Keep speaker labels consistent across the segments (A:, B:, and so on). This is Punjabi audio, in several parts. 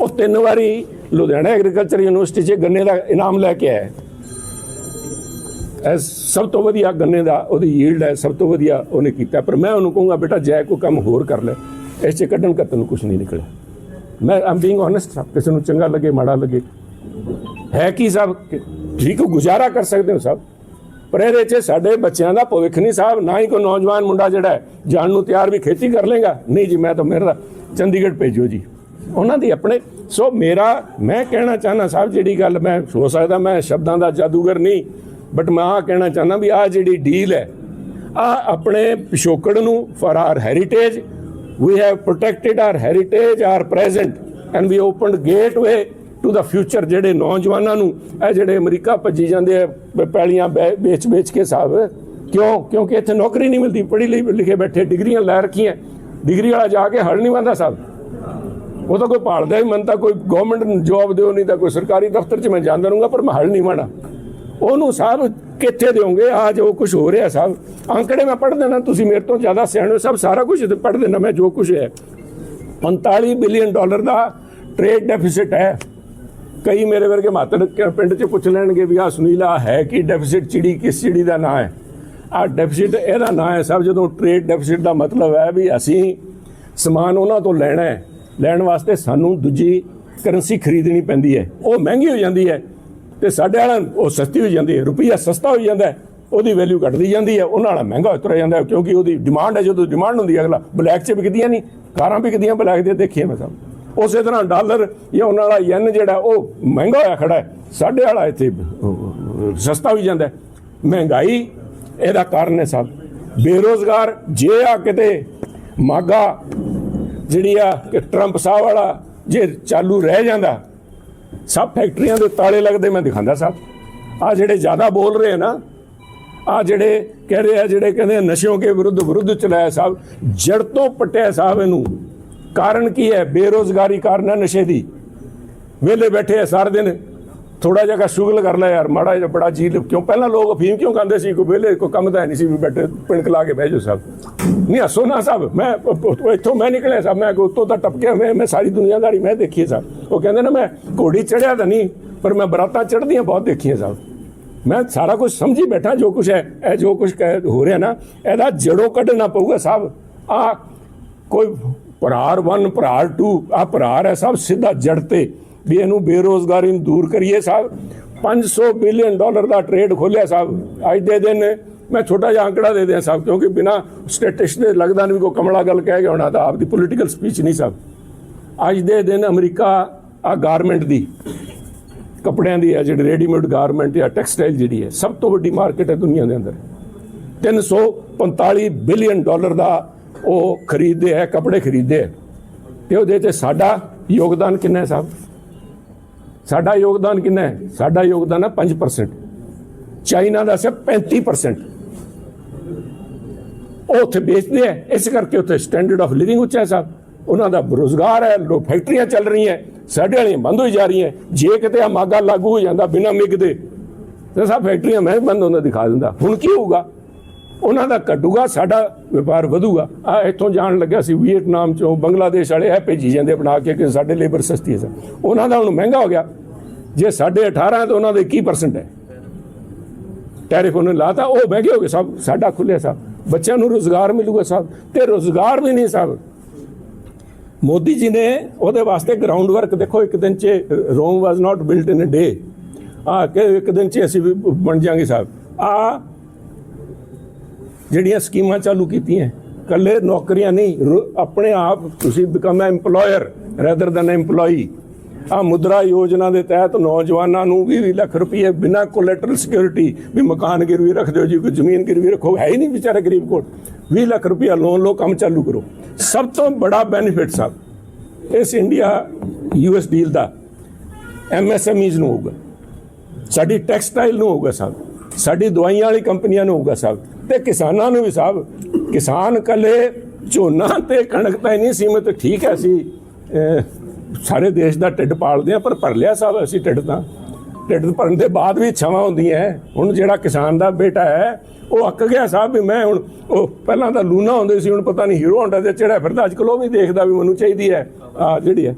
A: ਉਹ ਤਿੰਨ ਵਾਰੀ ਲੁਧਿਆਣਾ ਐਗਰੀਕਲਚਰ ਯੂਨੀਵਰਸਿਟੀ 'ਚ ਗੰਨੇ ਦਾ ਇਨਾਮ ਲੈ ਕੇ ਆਇਆ ਹੈ। ਸਭ ਤੋਂ ਵਧੀਆ ਗੰਨੇ ਦਾ ਉਹਦੀ ਯੀਲਡ ਹੈ, ਸਭ ਤੋਂ ਵਧੀਆ ਉਹਨੇ ਕੀਤਾ ਪਰ ਮੈਂ ਉਹਨੂੰ ਕਹੂੰਗਾ, ਬੇਟਾ ਜੈ ਕੋਈ ਕੰਮ ਹੋਰ ਕਰ ਲੈ, ਇਸ 'ਚ ਕੱਢਣ ਕੱਤਨ ਨੂੰ ਕੁਝ ਨਹੀਂ ਨਿਕਲਿਆ। ਮੈਂ ਆਮ ਬੀਇੰਗ ਓਨੈਸਟ ਕਿਸੇ ਨੂੰ ਚੰਗਾ ਲੱਗੇ, ਮਾੜਾ ਲੱਗੇ। ਹੈ ਕੀ ਸਭ? ਕਿ ਠੀਕ ਗੁਜ਼ਾਰਾ ਕਰ ਸਕਦੇ ਹੋ ਸਭ। ਪਰ ਇਹਦੇ 'ਚ ਸਾਡੇ ਬੱਚਿਆਂ ਦਾ ਭਵਿੱਖ ਨਹੀਂ ਸਾਹਿਬ ਨਾ ਹੀ ਕੋਈ ਨੌਜਵਾਨ ਮੁੰਡਾ ਜਿਹੜਾ ਜਾਣ ਨੂੰ ਤਿਆਰ ਵੀ ਖੇਤੀ ਕਰ ਲੇਗਾ ਨਹੀਂ ਜੀ, ਮੈਂ ਤਾਂ ਮੇਰਾ ਚੰਡੀਗੜ੍ਹ ਭੇਜੋ ਜੀ। ਉਹਨਾਂ ਦੀ ਆਪਣੇ, ਸੋ ਮੇਰਾ, ਮੈਂ ਕਹਿਣਾ ਚਾਹਨਾ ਸਾਹਿਬ ਜਿਹੜੀ ਗੱਲ ਮੈਂ, ਹੋ ਸਕਦਾ ਮੈਂ ਸ਼ਬਦਾਂ ਦਾ ਜਾਦੂਗਰ ਨਹੀਂ ਬਟ ਮੈਂ ਆ ਕਹਿਣਾ ਚਾਹਨਾ ਵੀ ਆ ਜਿਹੜੀ ਡੀਲ ਹੈ ਆ ਆਪਣੇ ਪਿਛੋਕੜ ਨੂੰ for our heritage we have protected our heritage, our present, and we opened gateway to the future ਜਿਹੜੇ ਨੌਜਵਾਨਾਂ ਨੂੰ, ਇਹ ਜਿਹੜੇ ਅਮਰੀਕਾ ਭੱਜੀ ਜਾਂਦੇ ਆ ਪੈਲੀਆਂ ਵੇਚ ਵੇਚ ਕੇ ਸਾਹਿਬ, ਕਿਉਂ? ਕਿਉਂਕਿ ਇੱਥੇ ਨੌਕਰੀ ਨਹੀਂ ਮਿਲਦੀ ਪੜ੍ਹੀ ਲਿ- ਲਿਖੇ ਬੈਠੇ, ਡਿਗਰੀਆਂ ਲੈ ਰੱਖੀਆਂ, ਡਿਗਰੀ ਵਾਲਾ ਜਾ ਕੇ ਹਲ ਨਹੀਂ ਬੰਦਾ ਸਾਹਿਬ। ਉਹ ਤਾਂ ਕੋਈ ਭਾਲਦਾ ਹੀ ਮਨ ਤਾਂ ਕੋਈ ਗਵਰਨਮੈਂਟ ਜੌਬ ਦਿਓ ਨਹੀਂ ਤਾਂ ਕੋਈ ਸਰਕਾਰੀ ਦਫ਼ਤਰ 'ਚ ਮੈਂ ਜਾਂਦਾ ਰਹੂੰਗਾ, ਪਰ ਮੈਂ ਹਲ ਨਹੀਂ ਮਾਣਾ। ਉਹਨੂੰ ਸਾਹਿਬ ਕਿੱਥੇ ਦਿਓਗੇ? ਆ ਜੋ ਕੁਝ ਹੋ ਰਿਹਾ ਸਾਹਿਬ ਅੰਕੜੇ ਮੈਂ ਪੜ੍ਹ ਦੇਣਾ ਤੁਸੀਂ ਮੇਰੇ ਤੋਂ ਜ਼ਿਆਦਾ ਸਿਆਣੇ ਹੋ, ਸਭ ਸਾਰਾ ਕੁਝ ਪੜ੍ਹ ਦੇਣਾ ਮੈਂ ਜੋ ਕੁਝ ਹੈ। 45 ਬਿਲੀਅਨ ਡਾਲਰ ਦਾ ਟ੍ਰੇਡ ਡੈਫਿਸਿਟ ਹੈ। ਕਈ ਮੇਰੇ ਵਰਗੇ ਮਾਤਰ ਪਿੰਡ 'ਚ ਪੁੱਛ ਲੈਣਗੇ ਵੀ ਆ ਸੁਨੀਲਾ ਹੈ ਕੀ ਡੈਫਿਸਿਟ ਚਿੜੀ, ਕਿਸ ਚਿੜੀ ਦਾ ਨਾਂ ਹੈ? ਆ ਡੈਫਿਸਿਟ ਇਹਦਾ ਨਾਂ ਹੈ ਸਾਹਿਬ ਜਦੋਂ ਟ੍ਰੇਡ ਡੈਫਿਸਿਟ ਦਾ ਮਤਲਬ ਹੈ ਵੀ ਅਸੀਂ ਸਮਾਨ ਉਹਨਾਂ ਤੋਂ ਲੈਣਾ ਹੈ। ਲੈਣ ਵਾਸਤੇ ਸਾਨੂੰ ਦੂਜੀ ਕਰੰਸੀ ਖਰੀਦਣੀ ਪੈਂਦੀ ਹੈ। ਉਹ ਮਹਿੰਗੀ ਹੋ ਜਾਂਦੀ ਹੈ ਤੇ ਸਾਡੇ ਵਾਲਾ ਉਹ ਸਸਤੀ ਹੋ ਜਾਂਦੀ ਹੈ। ਰੁਪਈਆ ਸਸਤਾ ਹੋ ਜਾਂਦਾ ਉਹਦੀ ਵੈਲਿਊ ਘਟਦੀ ਜਾਂਦੀ ਹੈ, ਉਹਨਾਂ ਵਾਲਾ ਮਹਿੰਗਾ ਉਤਰ ਜਾਂਦਾ ਕਿਉਂਕਿ ਉਹਦੀ ਡਿਮਾਂਡ ਹੈ, ਜਦੋਂ ਡਿਮਾਂਡ ਹੁੰਦੀ ਹੈ, ਅਗਲਾ ਬਲੈਕ 'ਚ ਵਿਕਦੀਆਂ ਨਹੀਂ, ਕਾਰਾਂ ਵਿਕਦੀਆਂ ਬਲੈਕ ਦੇ ਦੇਖੀਏ ਮੈਂ ਸਭ। ਉਸੇ ਤਰ੍ਹਾਂ ਡਾਲਰ ਜਾਂ ਉਹਨਾਂ ਵਾਲਾ ਯਨ ਜਿਹੜਾ, ਉਹ ਮਹਿੰਗਾ ਹੋਇਆ ਖੜਾ ਹੈ, ਸਾਡੇ ਵਾਲਾ ਇੱਥੇ ਸਸਤਾ ਹੋਈ ਜਾਂਦਾ ਮਹਿੰਗਾਈ, ਇਹਦਾ ਕਾਰਨ ਹੈ ਸਭ। ਬੇਰੋਜ਼ਗਾਰ, ਜੇ ਆ ਕਿਤੇ ਮਾਗਾ ਜਿਹੜੀ ਆ ਕਿ ਟਰੰਪ ਸਾਹਿਬ ਵਾਲਾ ਜੇ ਚਾਲੂ ਰਹਿ ਜਾਂਦਾ, ਸਭ ਫੈਕਟਰੀਆਂ ਦੇ ਤਾਲੇ ਲੱਗਦੇ, ਮੈਂ ਦਿਖਾਉਂਦਾ ਸਾਹਿਬ ਆ ਜਿਹੜੇ ਜ਼ਿਆਦਾ ਬੋਲ ਰਹੇ ਆ ਨਾ, ਆ ਜਿਹੜੇ ਕਹਿ ਰਹੇ ਆ, ਜਿਹੜੇ ਕਹਿੰਦੇ ਆ ਨਸ਼ਿਆਂ ਕੇ ਵਿਰੁੱਧ ਵਿਰੁੱਧ ਚਲਾਇਆ ਸਾਹਿਬ, ਜੜ ਤੋਂ ਪਟਿਆ ਸਾਹਿਬ ਇਹਨੂੰ। ਕਾਰਨ ਕੀ ਹੈ? ਬੇਰੋਜ਼ਗਾਰੀ ਕਾਰਨ ਹੈ ਨਸ਼ੇ ਦੀ। ਵਿਹਲੇ ਬੈਠੇ ਆ ਸਾਰਾ ਦਿਨ। ਥੋੜਾ ਜਿਹਾ ਸ਼ੁਗਲ ਕਰ ਲੈ ਯਾਰ, ਮਾੜਾ ਜਿਹਾ ਬੜਾ ਜੀ ਕਿਉਂ ਪਹਿਲਾਂ ਲੋਕ ਅਫੀਮ ਕਿਉਂ ਖਾਂਦੇ ਸੀ? ਕੋਈ ਵਿਹਲੇ, ਕੋਈ ਕੰਮ ਤਾਂ ਹੈ ਨਹੀਂ ਸੀ ਵੀ ਬੈਠੇ, ਪਿੰਡ ਲਾ ਕੇ ਬਹਿ ਜਾਓ ਸਾਹਿਬ ਨਹੀਂ, ਹੱਸੋ ਨਾ ਸਾਹਿਬ ਮੈਂ ਇੱਥੋਂ ਮੈਂ ਨਿਕਲਿਆ ਸਾਹਿਬ ਮੈਂ ਉੱਤੋਂ ਤਾਂ ਟਪਕਿਆ, ਮੈਂ ਮੈਂ ਸਾਰੀ ਦੁਨੀਆਦਾਰੀ ਮੈਂ ਦੇਖੀ ਹੈ ਸਾਹਿਬ ਉਹ ਕਹਿੰਦੇ ਨਾ, ਮੈਂ ਘੋੜੀ ਚੜਿਆ ਤਾਂ ਨਹੀਂ, ਪਰ ਮੈਂ ਬਰਾਤਾਂ ਚੜਦੀਆਂ ਬਹੁਤ ਦੇਖੀਆਂ ਸਾਹਿਬ ਮੈਂ ਸਾਰਾ ਕੁਝ ਸਮਝੀ ਬੈਠਾ, ਜੋ ਕੁਝ ਹੈ, ਇਹ ਜੋ ਕੁਝ ਹੋ ਰਿਹਾ ਨਾ, ਇਹਦਾ ਜੜੋਂ ਕੱਢਣਾ ਪਊਗਾ ਸਾਹਿਬ ਆ ਕੋਈ ਭਰਾਰ 1 ਭਰਾਰ 2 ਆ ਭਰਾਰ ਹੈ ਸਭ ਸਿੱਧਾ ਜੜ ਤੇ। ਵੀ ਇਹਨੂੰ ਬੇਰੋਜ਼ਗਾਰੀ ਨੂੰ ਦੂਰ ਕਰੀਏ ਸਾਹਿਬ। 500 ਬਿਲੀਅਨ ਡਾਲਰ ਦਾ ਟ੍ਰੇਡ ਖੋਲਿਆ ਸਾਹਿਬ। ਅੱਜ ਦੇ ਦਿਨ ਮੈਂ ਛੋਟਾ ਜਿਹਾ ਅੰਕੜਾ ਦੇ ਦਿਆਂ ਸਾਹਿਬ, ਕਿਉਂਕਿ ਬਿਨਾ ਸਟੈਟਿਸਟ ਦੇ ਲੱਗਦਾ ਨਹੀਂ ਵੀ ਕੋਈ ਕਮਲਾ ਗੱਲ ਕਹਿ ਗਿਆ ਹੋਣਾ ਤਾਂ ਆਪਦੀ ਪੋਲੀਟੀਕਲ ਸਪੀਚ ਨਹੀਂ ਸਾਹਿਬ। ਅੱਜ ਦੇ ਦਿਨ ਅਮਰੀਕਾ ਆ ਗਾਰਮੈਂਟ ਦੀ, ਕੱਪੜਿਆਂ ਦੀ ਹੈ ਜਿਹੜੀ ਰੈਡੀਮੇਡ ਗਾਰਮੈਂਟ ਜਾਂ ਟੈਕਸਟਾਈਲ ਜਿਹੜੀ ਹੈ ਸਭ ਤੋਂ ਵੱਡੀ ਮਾਰਕੀਟ ਹੈ ਦੁਨੀਆ ਦੇ ਅੰਦਰ। 345 ਬਿਲੀਅਨ ਡਾਲਰ ਦਾ ਉਹ ਖਰੀਦਦੇ ਹੈ ਕੱਪੜੇ ਖਰੀਦਦੇ ਹੈ ਤੇ ਉਹਦੇ ਤੇ ਸਾਡਾ ਯੋਗਦਾਨ ਕਿੰਨਾ ਹੈ ਸਾਹਿਬ? ਸਾਡਾ ਯੋਗਦਾਨ ਕਿੰਨਾ ਹੈ? ਸਾਡਾ ਯੋਗਦਾਨ ਹੈ 5% ਚਾਈਨਾ ਦਾ ਸਿਰਫ 35% ਉਹ ਉੱਥੇ ਵੇਚਦੇ ਹੈ। ਇਸ ਕਰਕੇ ਉੱਥੇ ਸਟੈਂਡਰਡ ਆਫ ਲਿਵਿੰਗ ਉੱਚਾ ਹੈ ਸਾਹਿਬ। ਉਹਨਾਂ ਦਾ ਰੋਜ਼ਗਾਰ ਹੈ ਲੋ ਫੈਕਟਰੀਆਂ ਚੱਲ ਰਹੀਆਂ ਸਾਡੇ ਵਾਲੀਆਂ ਬੰਦ ਹੋਈ ਜਾ ਰਹੀਆਂ ਜੇ ਕਿਤੇ ਆ ਮਾਗਾ ਲਾਗੂ ਹੋ ਜਾਂਦਾ ਬਿਨਾਂ ਮਿਗਦੇ ਤੇ ਸਭ ਫੈਕਟਰੀਆਂ ਮੈਂ ਬੰਦ ਹੁੰਦਾ ਦਿਖਾ ਦਿੰਦਾ। ਹੁਣ ਕੀ ਹੋਊਗਾ? ਉਹਨਾਂ ਦਾ ਘਟੂਗਾ, ਸਾਡਾ ਵਪਾਰ ਵਧੂਗਾ। ਆ ਇੱਥੋਂ ਜਾਣ ਲੱਗਿਆ ਸੀ ਵੀਅਤਨਾਮ ਚੋਂ ਬੰਗਲਾਦੇਸ਼ ਵਾਲੇ, ਇਹ ਭੇਜੀ ਜਾਂਦੇ ਬਣਾ ਕੇ ਕਿ ਸਾਡੇ ਲੇਬਰ ਸਸਤੀ ਹੈ ਸਰ। ਉਹਨਾਂ ਦਾ ਹੁਣ ਮਹਿੰਗਾ ਹੋ ਗਿਆ। ਜੇ ਸਾਡੇ 18 ਤਾਂ ਉਹਨਾਂ ਦੇ 21% ਹੈ? ਟੈਰਿਫ ਉਹਨੇ ਲਾਤਾ, ਉਹ ਬਹਿ ਹੋ ਗਏ ਸਭ, ਸਾਡਾ ਖੁੱਲਿਆ ਸਭ। ਬੱਚਿਆਂ ਨੂੰ ਰੋਜ਼ਗਾਰ ਮਿਲੂਗਾ ਸਭ, ਤੇ ਰੋਜ਼ਗਾਰ ਵੀ ਨਹੀਂ ਸਭ। ਮੋਦੀ ਜੀ ਨੇ ਉਹਦੇ ਵਾਸਤੇ ਗਰਾਊਂਡ ਵਰਕ ਦੇਖੋ, ਇੱਕ ਦਿਨ 'ਚ ਰੋਮ ਵਾਸ ਨਾਟ ਬਿਲਟ ਇਨ ਅ ਡੇ ਆ ਕਿ ਇੱਕ ਦਿਨ 'ਚ ਅਸੀਂ ਵੀ ਬਣ ਜਾਾਂਗੇ ਸਾਹਿਬ ਆ ਜਿਹੜੀਆਂ ਸਕੀਮਾਂ ਚਾਲੂ ਕੀਤੀਆਂ ਕੱਲੇ ਨੌਕਰੀਆਂ ਨਹੀਂ ਆਪਣੇ ਆਪ ਤੁਸੀਂ ਬਿਕਮ ਐ EMPLOYER ਰੈਦਰ ਦੈਨ EMPLOYEE ਆ ਮੁਦਰਾ ਯੋਜਨਾ ਦੇ ਤਹਿਤ ਨੌਜਵਾਨਾਂ ਨੂੰ 20 ਲੱਖ ਰੁਪਏ ਬਿਨਾਂ ਕੋਲੈਟਰਲ ਸਿਕਿਉਰਿਟੀ ਵੀ ਮਕਾਨ ਗਿਰਵੀ ਰੱਖ ਦਿਓ ਜੀ, ਕੋਈ ਜ਼ਮੀਨ ਗਿਰਵੀ ਰੱਖੋ, ਹੈ ਹੀ ਨਹੀਂ ਵਿਚਾਰਾ ਗਰੀਬ ਕੋਲ। 20 ਲੱਖ ਰੁਪਏ ਲੋਨ ਲਓ, ਕੰਮ ਚਾਲੂ ਕਰੋ। ਸਭ ਤੋਂ ਬੜਾ ਬੈਨੀਫਿਟ ਸਾਹਿਬ ਇਸ ਇੰਡੀਆ ਯੂਐਸ ਡੀਲ ਦਾ ਐਮਐਸਐਮਈਜ਼ ਨੂੰ ਹੋਊਗਾ, ਸਾਡੀ ਟੈਕਸਟਾਈਲ ਨੂੰ ਹੋਊਗਾ ਸਾਹਿਬ ਸਾਡੀ ਦਵਾਈਆਂ ਵਾਲੀ ਕੰਪਨੀਆਂ ਨੂੰ ਹੋਊਗਾ ਸਾਹਿਬ ਤੇ ਕਿਸਾਨਾਂ ਨੂੰ ਵੀ ਸਾਹਿਬ ਕਿਸਾਨ ਕੱਲੇ ਝੋਨਾ ਤੇ ਕਣਕ ਤਾਂ ਹੀ ਨਹੀਂ ਸੀਮਤ ਠੀਕ ਹੈ ਸੀ ਸਾਰੇ ਦੇਸ਼ ਦਾ ਢਿੱਡ ਪਾਲਦੇ ਆ ਪਰ ਭਰ ਲਿਆ ਸਾਹਿਬ ਅਸੀਂ ਢਿੱਡ ਤਾਂ ਢਿੱਡ ਭਰਨ ਦੇ ਬਾਅਦ ਵੀ ਇੱਛਾਵਾਂ ਹੁੰਦੀਆਂ। ਹੁਣ ਜਿਹੜਾ ਕਿਸਾਨ ਦਾ ਬੇਟਾ ਹੈ ਉਹ ਅੱਕ ਗਿਆ ਸਾਹਿਬ ਵੀ ਮੈਂ ਹੁਣ ਉਹ ਪਹਿਲਾਂ ਤਾਂ ਲੂਨਾ ਹੁੰਦੇ ਸੀ ਹੁਣ ਪਤਾ ਨਹੀਂ ਹੀਰੋ ਹੁੰਦਾ ਤੇ ਚੜਿਆ ਫਿਰਦਾ ਅੱਜ ਕੱਲ੍ਹ ਉਹ ਵੀ ਦੇਖਦਾ ਵੀ ਮੈਨੂੰ ਚਾਹੀਦੀ ਹੈ ਆ ਜਿਹੜੀ ਹੈ।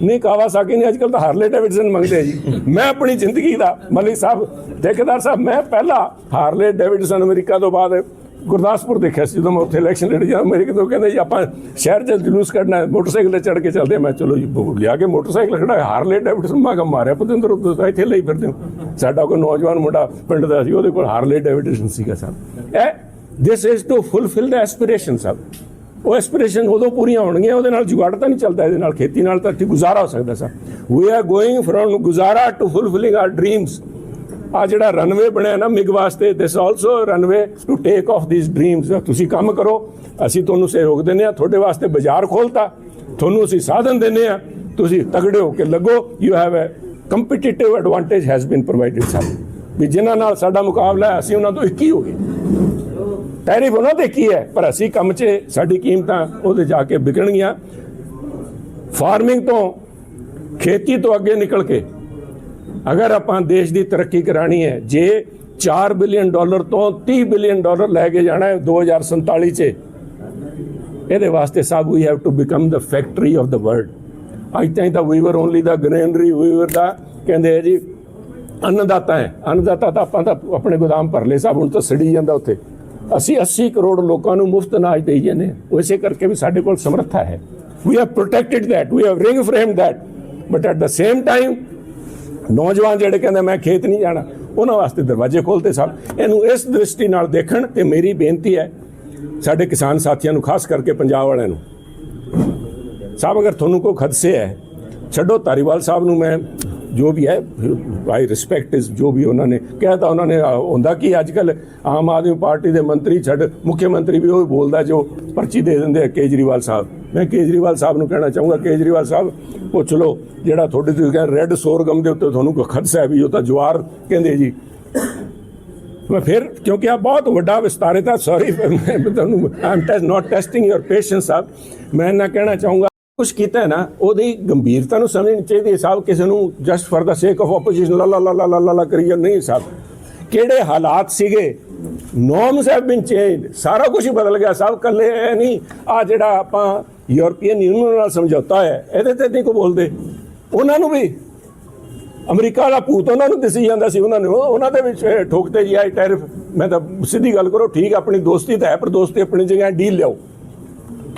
A: ਨਹੀਂ ਕਾਵਾਸਾਕੀ ਨਹੀਂ ਅੱਜਕੱਲ ਤਾਂ ਹਾਰਲੇ ਡੇਵਿਡਸਨ ਮੰਗਦੇ ਆ ਜੀ ਮੈਂ ਆਪਣੀ ਜ਼ਿੰਦਗੀ ਦਾ ਮਲਿਕ ਸਾਹਿਬ ਠੇਕੇਦਾਰ ਸਾਹਿਬ ਮੈਂ ਪਹਿਲਾ ਹਾਰਲੇ ਡੇਵਿਡਸਨ ਅਮਰੀਕਾ ਤੋਂ ਬਾਅਦ ਗੁਰਦਾਸਪੁਰ ਦੇਖਿਆ ਸੀ ਜਦੋਂ ਮੈਂ ਉੱਥੇ ਇਲੈਕਸ਼ਨ ਲੜੀ ਜਾਂ ਮੇਰੇ ਕਿਤੋਂ ਕਹਿੰਦੇ ਜੀ ਆਪਾਂ ਸ਼ਹਿਰ 'ਚ ਜਲੂਸ ਕੱਢਣਾ ਹੈ, ਮੋਟਰਸਾਈਕਲ ਤੇ ਚੜ ਕੇ ਚੱਲਦੇ ਹਾਂ। ਮੈਂ ਚਲੋ ਜੀ ਲਿਆ ਕੇ ਮੋਟਰਸਾਈਕਲ ਖੜਾ ਹਾਰਲੇ ਡੇਵਿਡਸਨ ਮੈਂ ਕਿਹਾ ਮਾਰਿਆ ਪਤੰਦਰ ਉੱਤੇ ਤਾਂ ਇੱਥੇ ਲਈ ਫਿਰਦੇ ਹੋ। ਸਾਡਾ ਕੋਈ ਨੌਜਵਾਨ ਮੁੰਡਾ ਪਿੰਡ ਦਾ ਸੀ ਉਹਦੇ ਕੋਲ ਹਾਰਲੇ ਡੇਵਿਡਸਨ ਸੀਗਾ ਸਾਹਿਬ ਇਹ this is to fulfil the aspiration ਸਾਹਿਬ ਉਹ ਐਸਪੀਰੇਸ਼ਨ ਉਦੋਂ ਪੂਰੀਆਂ ਹੋਣਗੀਆਂ ਉਹਦੇ ਨਾਲ ਜੁਗਾੜ ਤਾਂ ਨਹੀਂ ਚੱਲਦਾ ਇਹਦੇ ਨਾਲ ਖੇਤੀ ਨਾਲ ਤਾਂ ਗੁਜ਼ਾਰਾ ਹੋ ਸਕਦਾ sir. We are going from guzara to fulfilling our dreams ਆ ਜਿਹੜਾ ਰਨਵੇ ਬਣਿਆ ਨਾ, ਮਿਗ ਵਾਸਤੇ this also runway to take off these dreams ਤੁਸੀਂ ਕੰਮ ਕਰੋ, ਅਸੀਂ ਤੁਹਾਨੂੰ ਸਹਿਯੋਗ ਦਿੰਦੇ ਆ ਤੁਹਾਡੇ ਵਾਸਤੇ ਬਾਜ਼ਾਰ ਖੋਲਤਾ, ਤੁਹਾਨੂੰ ਅਸੀਂ ਸਾਧਨ ਦਿੰਦੇ ਆ ਤੁਸੀਂ ਤਗੜੇ ਹੋ ਕੇ ਲੱਗੋ you have a competitive advantage has been provided sir we ਜਿਨ੍ਹਾਂ ਨਾਲ ਸਾਡਾ ਮੁਕਾਬਲਾ ਹੈ, ਅਸੀਂ ਉਹਨਾਂ ਤੋਂ ਇੱਕ ਹੀ ਹੋ ਗਏ। ਟੈਰਿਫ ਉਹਨਾਂ ਤੇ ਕੀ ਹੈ? ਪਰ ਅਸੀਂ ਕੰਮ 'ਚ ਸਾਡੀ ਕੀਮਤਾਂ ਉਹਦੇ ਜਾ ਕੇ ਵਿਕਣਗੀਆਂ। ਫਾਰਮਿੰਗ ਤੋਂ, ਖੇਤੀ ਤੋਂ ਅੱਗੇ ਨਿਕਲ ਕੇ ਅਗਰ ਆਪਾਂ ਦੇਸ਼ ਦੀ ਤਰੱਕੀ ਕਰਾਣੀ ਹੈ, ਜੇ 4 ਬਿਲੀਅਨ ਡਾਲਰ ਤੋਂ 30 ਬਿਲੀਅਨ ਡਾਲਰ ਲੈ ਕੇ ਜਾਣਾ ਹੈ 2047 ਚ, ਇਹਦੇ ਵਾਸਤੇ ਸਭ we have to become the factory of the world ਅੱਜ ਤਾਈਂ ਤਾਂ ਵੀ ਵਰ ਓਨਲੀ ਦਾ ਗ੍ਰੈਨਰੀ ਵੀ ਵਰ ਦਾ ਕਹਿੰਦੇ ਜੀ, ਅੰਨਦਾਤਾ ਹੈ। ਅੰਨਦਾਤਾ ਤਾਂ ਆਪਾਂ ਤਾਂ ਆਪਣੇ ਗੋਦਾਮ ਭਰ ਲਏ ਸਭ ਹੁਣ ਤਾਂ ਸੜੀ ਜਾਂਦਾ ਉੱਥੇ। ਅਸੀਂ 80 ਕਰੋੜ ਲੋਕਾਂ ਨੂੰ ਮੁਫਤ ਅਨਾਜ ਦੇਈ ਜਾਂਦੇ ਹਾਂ। ਉਹ ਇਸੇ ਕਰਕੇ ਵੀ ਸਾਡੇ ਕੋਲ ਸਮਰੱਥਾ ਹੈ। We have protected that we have ring framed that but at the same time ਨੌਜਵਾਨ ਜਿਹੜੇ ਕਹਿੰਦੇ ਮੈਂ ਖੇਤ ਨਹੀਂ ਜਾਣਾ, ਉਹਨਾਂ ਵਾਸਤੇ ਦਰਵਾਜ਼ੇ ਖੋਲਤੇ ਸਭ ਇਹਨੂੰ ਇਸ ਦ੍ਰਿਸ਼ਟੀ ਨਾਲ ਦੇਖਣ ਤੇ ਮੇਰੀ ਬੇਨਤੀ ਹੈ, ਸਾਡੇ ਕਿਸਾਨ ਸਾਥੀਆਂ ਨੂੰ, ਖਾਸ ਕਰਕੇ ਪੰਜਾਬ ਵਾਲਿਆਂ ਨੂੰ। ਸਾਹਿਬ, ਅਗਰ ਤੁਹਾਨੂੰ ਕੋਈ ਖਦਸ਼ੇ ਹੈ, ਛੱਡੋ ਧਾਰੀਵਾਲ ਸਾਹਿਬ ਨੂੰ ਮੈਂ ਜੋ ਵੀ ਹੈ ਆਈ ਰਿਸਪੈਕਟ ਇਸ ਜੋ ਵੀ ਉਹਨਾਂ ਨੇ ਕਹਿਤਾ ਉਹਨਾਂ ਨੇ ਹੁੰਦਾ ਕਿ ਅੱਜ ਕੱਲ ਆਮ ਆਦਮੀ ਪਾਰਟੀ ਦੇ ਮੰਤਰੀ ਛੱਡ, ਮੁੱਖ ਮੰਤਰੀ ਵੀ ਉਹ ਬੋਲਦਾ ਜੋ ਪਰਚੀ ਦੇ ਦਿੰਦੇ ਆ ਕੇਜਰੀਵਾਲ ਸਾਹਿਬ। ਮੈਂ ਕੇਜਰੀਵਾਲ ਸਾਹਿਬ ਨੂੰ ਕਹਿਣਾ ਚਾਹੂੰਗਾ, ਕੇਜਰੀਵਾਲ ਸਾਹਿਬ, ਪੁੱਛ ਲਓ, ਜਿਹੜਾ ਤੁਹਾਡੇ ਤੁਸੀਂ ਕਹਿੰਦੇ ਰੈੱਡ ਸੋਰਗਮ ਦੇ ਉੱਤੇ ਤੁਹਾਨੂੰ ਕੋਈ ਖਦਸ਼ਾ ਹੈ ਵੀ ਉਹ ਤਾਂ ਜਵਾਰ ਕਹਿੰਦੇ ਜੀ। ਮੈਂ ਫਿਰ, ਕਿਉਂਕਿ ਆ ਬਹੁਤ ਵੱਡਾ ਵਿਸਤਾਰਿਤ ਹੈ ਸੌਰੀ ਮੈਂ ਤੁਹਾਨੂੰ I'm test not testing your patience ਸਾਹਿਬ। ਮੈਂ ਨਾ ਕਹਿਣਾ ਚਾਹੂੰਗਾ ਕੁਝ ਕੀਤਾ ਹੈ ਨਾ, ਉਹਦੀ ਗੰਭੀਰਤਾ ਨੂੰ ਸਮਝਣੀ ਚਾਹੀਦੀ ਹੈ, ਸਾਹਿਬ, ਕਿਸੇ ਨੂੰ ਜਸਟ ਫॉर ਦਾ ਸੇਕ ਆਫ ਆਪੋਜੀਸ਼ਨ ਲਾ ਲਾ ਲਾ ਲਾ ਲਾ ਲਾ ਕਰੀ ਜਾਂਦੇ ਨਹੀਂ, ਸਾਹਿਬ। ਕਿਹੜੇ ਹਾਲਾਤ ਸੀਗੇ? ਨੋਰਮਸ ਹੈਵ ਬੀਨ ਚੇਂਜ ਸਾਰਾ ਕੁਝ ਬਦਲ ਗਿਆ, ਸਾਹਿਬ ਕੱਲੇ ਇਹ ਨਹੀਂ ਆ ਜਿਹੜਾ ਆਪਾਂ ਯੂਰਪੀਅਨ ਯੂਨੀਅਨ ਨਾਲ ਸਮਝੌਤਾ ਹੈ, ਇਹਦੇ ਤੇ ਨਹੀਂ ਕੋ ਬੋਲਦੇ। ਉਹਨਾਂ ਨੂੰ ਵੀ ਅਮਰੀਕਾ ਦਾ ਭੂਤ ਉਹਨਾਂ ਨੂੰ ਦਿਸੀ ਜਾਂਦਾ ਸੀ, ਉਹਨਾਂ ਨੂੰ। ਉਹਨਾਂ ਦੇ ਵਿੱਚ ਇਹ ਠੋਕਦੇ ਜੀ ਆਈ ਟੈਰਿਫ, ਮੈਂ ਤਾਂ ਸਿੱਧੀ ਗੱਲ ਕਰੋ, ਠੀਕ ਆਪਣੀ ਦੋਸਤੀ ਤਾਂ ਹੈ, ਪਰ ਦੋਸਤੀ ਆਪਣੀ ਜਗ੍ਹਾ ਡੀਲ ਲਿਆਓ।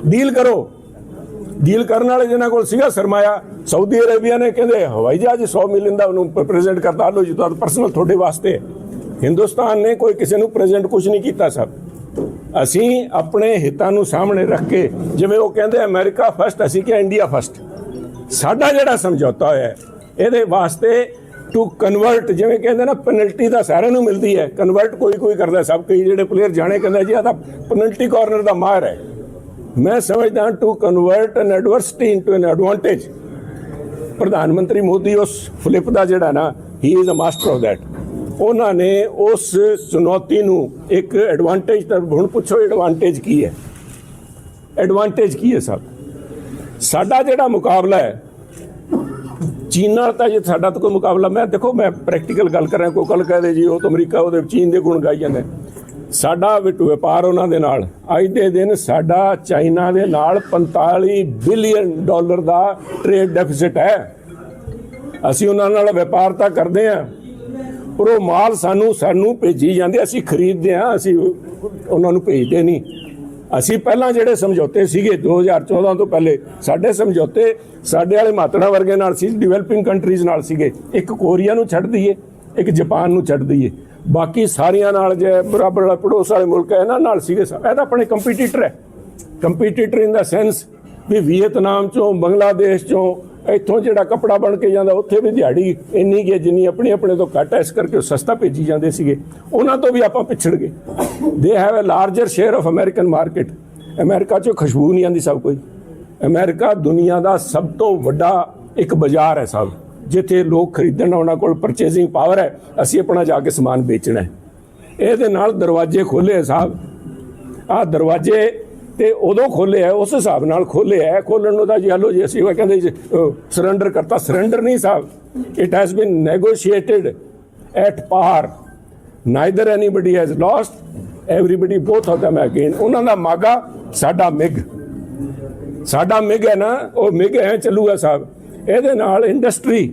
A: ਡੀਲ ਕਰੋ। ਡੀਲ ਕਰਨ ਵਾਲੇ ਜਿਹਨਾਂ ਕੋਲ ਸੀਗਾ, ਸਰਮਾਇਆ ਸਾਊਦੀ ਅਰੇਬੀਆ ਨੇ ਕਹਿੰਦੇ, ਹਵਾਈ ਜਹਾਜ਼ 100 ਮਿਲੀਅਨ ਦਾ ਉਹਨੂੰ ਪ੍ਰੈਜ਼ੈਂਟ ਕਰਤਾ। ਲੋ ਜੀ, ਤੁਹਾਡਾ ਪਰਸਨਲ ਤੁਹਾਡੇ ਵਾਸਤੇ ਹਿੰਦੁਸਤਾਨ ਨੇ ਕੋਈ ਕਿਸੇ ਨੂੰ ਪ੍ਰੈਜ਼ੈਂਟ ਕੁਝ ਨਹੀਂ ਕੀਤਾ, ਸਰ। ਅਸੀਂ ਆਪਣੇ ਹਿੱਤਾਂ ਨੂੰ ਸਾਹਮਣੇ ਰੱਖ ਕੇ ਜਿਵੇਂ ਉਹ ਕਹਿੰਦੇ ਅਮਰੀਕਾ ਫਸਟ ਅਸੀਂ ਕਿ ਇੰਡੀਆ ਫਸਟ ਸਾਡਾ ਜਿਹੜਾ ਸਮਝੌਤਾ ਹੋਇਆ, ਇਹਦੇ ਵਾਸਤੇ ਟੂ ਕਨਵਰਟ ਜਿਵੇਂ ਕਹਿੰਦੇ ਨਾ ਪੈਨਲਟੀ ਤਾਂ ਸਾਰਿਆਂ ਨੂੰ ਮਿਲਦੀ ਹੈ। ਕਨਵਰਟ ਕੋਈ ਕੋਈ ਕਰਦਾ, ਸਭ ਕਈ ਜਿਹੜੇ ਪਲੇਅਰ ਜਾਣੇ ਕਹਿੰਦਾ ਜੀ ਆ ਤਾਂ ਪੈਨਲਟੀ ਕਾਰਨਰ ਦਾ ਮਾਰ ਹੈ। ਮੈਂ ਸਮਝਦਾ to convert an adversity into an advantage ਪ੍ਰਧਾਨ ਮੰਤਰੀ ਮੋਦੀ ਉਸ ਫਲਿੱਪ ਦਾ ਜਿਹੜਾ ਨਾ ਹੀ is a master of that ਉਹਨਾਂ ਨੇ ਉਸ ਚੁਣੌਤੀ ਨੂੰ ਇੱਕ ਐਡਵਾਂਟੇਜ ਤਾਂ ਹੁਣ ਪੁੱਛੋ ਐਡਵਾਂਟੇਜ ਕੀ ਹੈ? ਐਡਵਾਂਟੇਜ ਕੀ ਹੈ ਸਭ ਸਾਡਾ ਜਿਹੜਾ ਮੁਕਾਬਲਾ ਹੈ, ਚੀਨ ਨਾਲ ਤਾਂ ਜੇ ਸਾਡਾ ਤਾਂ ਕੋਈ ਮੁਕਾਬਲਾ, ਮੈਂ ਦੇਖੋ, ਮੈਂ ਪ੍ਰੈਕਟੀਕਲ ਗੱਲ ਕਰ ਰਿਹਾ ਕੋਈ ਕੱਲ ਕਹਦੇ ਜੀ, ਉਹ ਤਾਂ ਅਮਰੀਕਾ ਉਹਦੇ ਚੀਨ ਦੇ ਗੁਣ ਗਾਈ ਜਾਂਦੇ। ਸਾਡਾ ਵਿਟ ਵਪਾਰ ਉਹਨਾਂ ਦੇ ਨਾਲ। ਅੱਜ ਦੇ ਦਿਨ ਸਾਡਾ ਚਾਈਨਾ ਦੇ ਨਾਲ 45 ਬਿਲੀਅਨ ਡਾਲਰ ਦਾ ਟ੍ਰੇਡ ਡੈਫਿਸਿਟ ਹੈ। ਅਸੀਂ ਉਹਨਾਂ ਨਾਲ ਵਪਾਰ ਤਾਂ ਕਰਦੇ ਆ ਪਰ ਉਹ ਮਾਲ ਸਾਨੂੰ ਸਾਨੂੰ ਭੇਜੀ ਜਾਂਦੇ, ਅਸੀਂ ਖਰੀਦਦੇ ਆ ਅਸੀਂ ਉਹਨਾਂ ਨੂੰ ਭੇਜਦੇ ਨਹੀਂ। ਅਸੀਂ ਪਹਿਲਾਂ ਜਿਹੜੇ ਸਮਝੌਤੇ ਸੀਗੇ 2014 ਤੋਂ ਪਹਿਲੇ, ਸਾਡੇ ਸਮਝੌਤੇ ਸਾਡੇ ਵਾਲੇ ਮਾਤੜਾ ਵਰਗੇ ਨਾਲ ਸੀ ਡਿਵੈਲਪਿੰਗ ਕੰਟਰੀਜ਼ ਨਾਲ ਸੀਗੇ। ਇੱਕ ਕੋਰੀਆ ਨੂੰ ਛੱਡ ਦਈਏ, ਇੱਕ ਜਾਪਾਨ ਨੂੰ ਛੱਡ ਦਈਏ। ਬਾਕੀ ਸਾਰਿਆਂ ਨਾਲ ਜੇ ਬਰਾਬਰ ਵਾਲਾ ਪੜੋਸ ਵਾਲੇ ਮੁਲਕ ਹੈ, ਇਹਨਾਂ ਨਾਲ ਸੀਗੇ। ਇਹ ਤਾਂ ਆਪਣੇ ਕੰਪੀਟੀਟਰ ਹੈ। ਕੰਪੀਟੀਟਰ ਇਨ ਦਾ ਸੈਂਸ ਵੀ ਵੀਅਤਨਾਮ ਚੋਂ, ਬੰਗਲਾਦੇਸ਼ ਚੋਂ ਇੱਥੋਂ ਜਿਹੜਾ ਕੱਪੜਾ ਬਣ ਕੇ ਜਾਂਦਾ, ਉੱਥੇ ਵੀ ਦਿਹਾੜੀ ਇੰਨੀ ਕਿ ਜਿੰਨੀ ਆਪਣੇ ਆਪਣੇ ਤੋਂ ਘੱਟ ਹੈ। ਇਸ ਕਰਕੇ ਉਹ ਸਸਤਾ ਭੇਜੀ ਜਾਂਦੇ ਸੀਗੇ। ਉਹਨਾਂ ਤੋਂ ਵੀ ਆਪਾਂ ਪਿਛੜ ਗਏ। They have a larger share of American market America 'ਚੋਂ ਖੁਸ਼ਬੂ ਨਹੀਂ ਆਉਂਦੀ ਸਭ ਕੋਈ। ਅਮਰੀਕਾ ਦੁਨੀਆ ਦਾ ਸਭ ਤੋਂ ਵੱਡਾ ਇੱਕ ਬਾਜ਼ਾਰ ਹੈ ਸਭ। ਜਿੱਥੇ ਲੋਕ ਖਰੀਦਣ, ਉਹਨਾਂ ਕੋਲ ਪਰਚੇਸਿੰਗ ਪਾਵਰ ਹੈ। ਅਸੀਂ ਆਪਣਾ ਜਾ ਕੇ ਸਮਾਨ ਵੇਚਣਾ ਹੈ। ਇਹਦੇ ਨਾਲ ਦਰਵਾਜ਼ੇ ਖੋਲੇ ਸਾਹਿਬ। ਆ ਦਰਵਾਜ਼ੇ ਤੇ ਉਦੋਂ ਖੋਲੇ ਉਸ ਹਿਸਾਬ ਨਾਲ ਖੋਲੇ ਆ ਖੋਲਣ ਨੂੰ ਤਾਂ ਜੀ, ਹਲੋ ਜੀ, ਅਸੀਂ ਉਹ ਕਹਿੰਦੇ ਸਰੈਂਡਰ ਕਰਤਾ। ਸਰੈਂਡਰ ਨਹੀਂ ਸਾਹਿਬ। It has been negotiated at par neither anybody has lost everybody both of them again ਉਹਨਾਂ ਦਾ ਮਾਗਾ ਸਾਡਾ ਮਿਗ। ਸਾਡਾ ਮਿਗ ਹੈ ਨਾ, ਉਹ ਮਿਗ ਐ ਚੱਲੂਗਾ ਸਾਹਿਬ। ਇਹਦੇ ਨਾਲ ਇੰਡਸਟਰੀ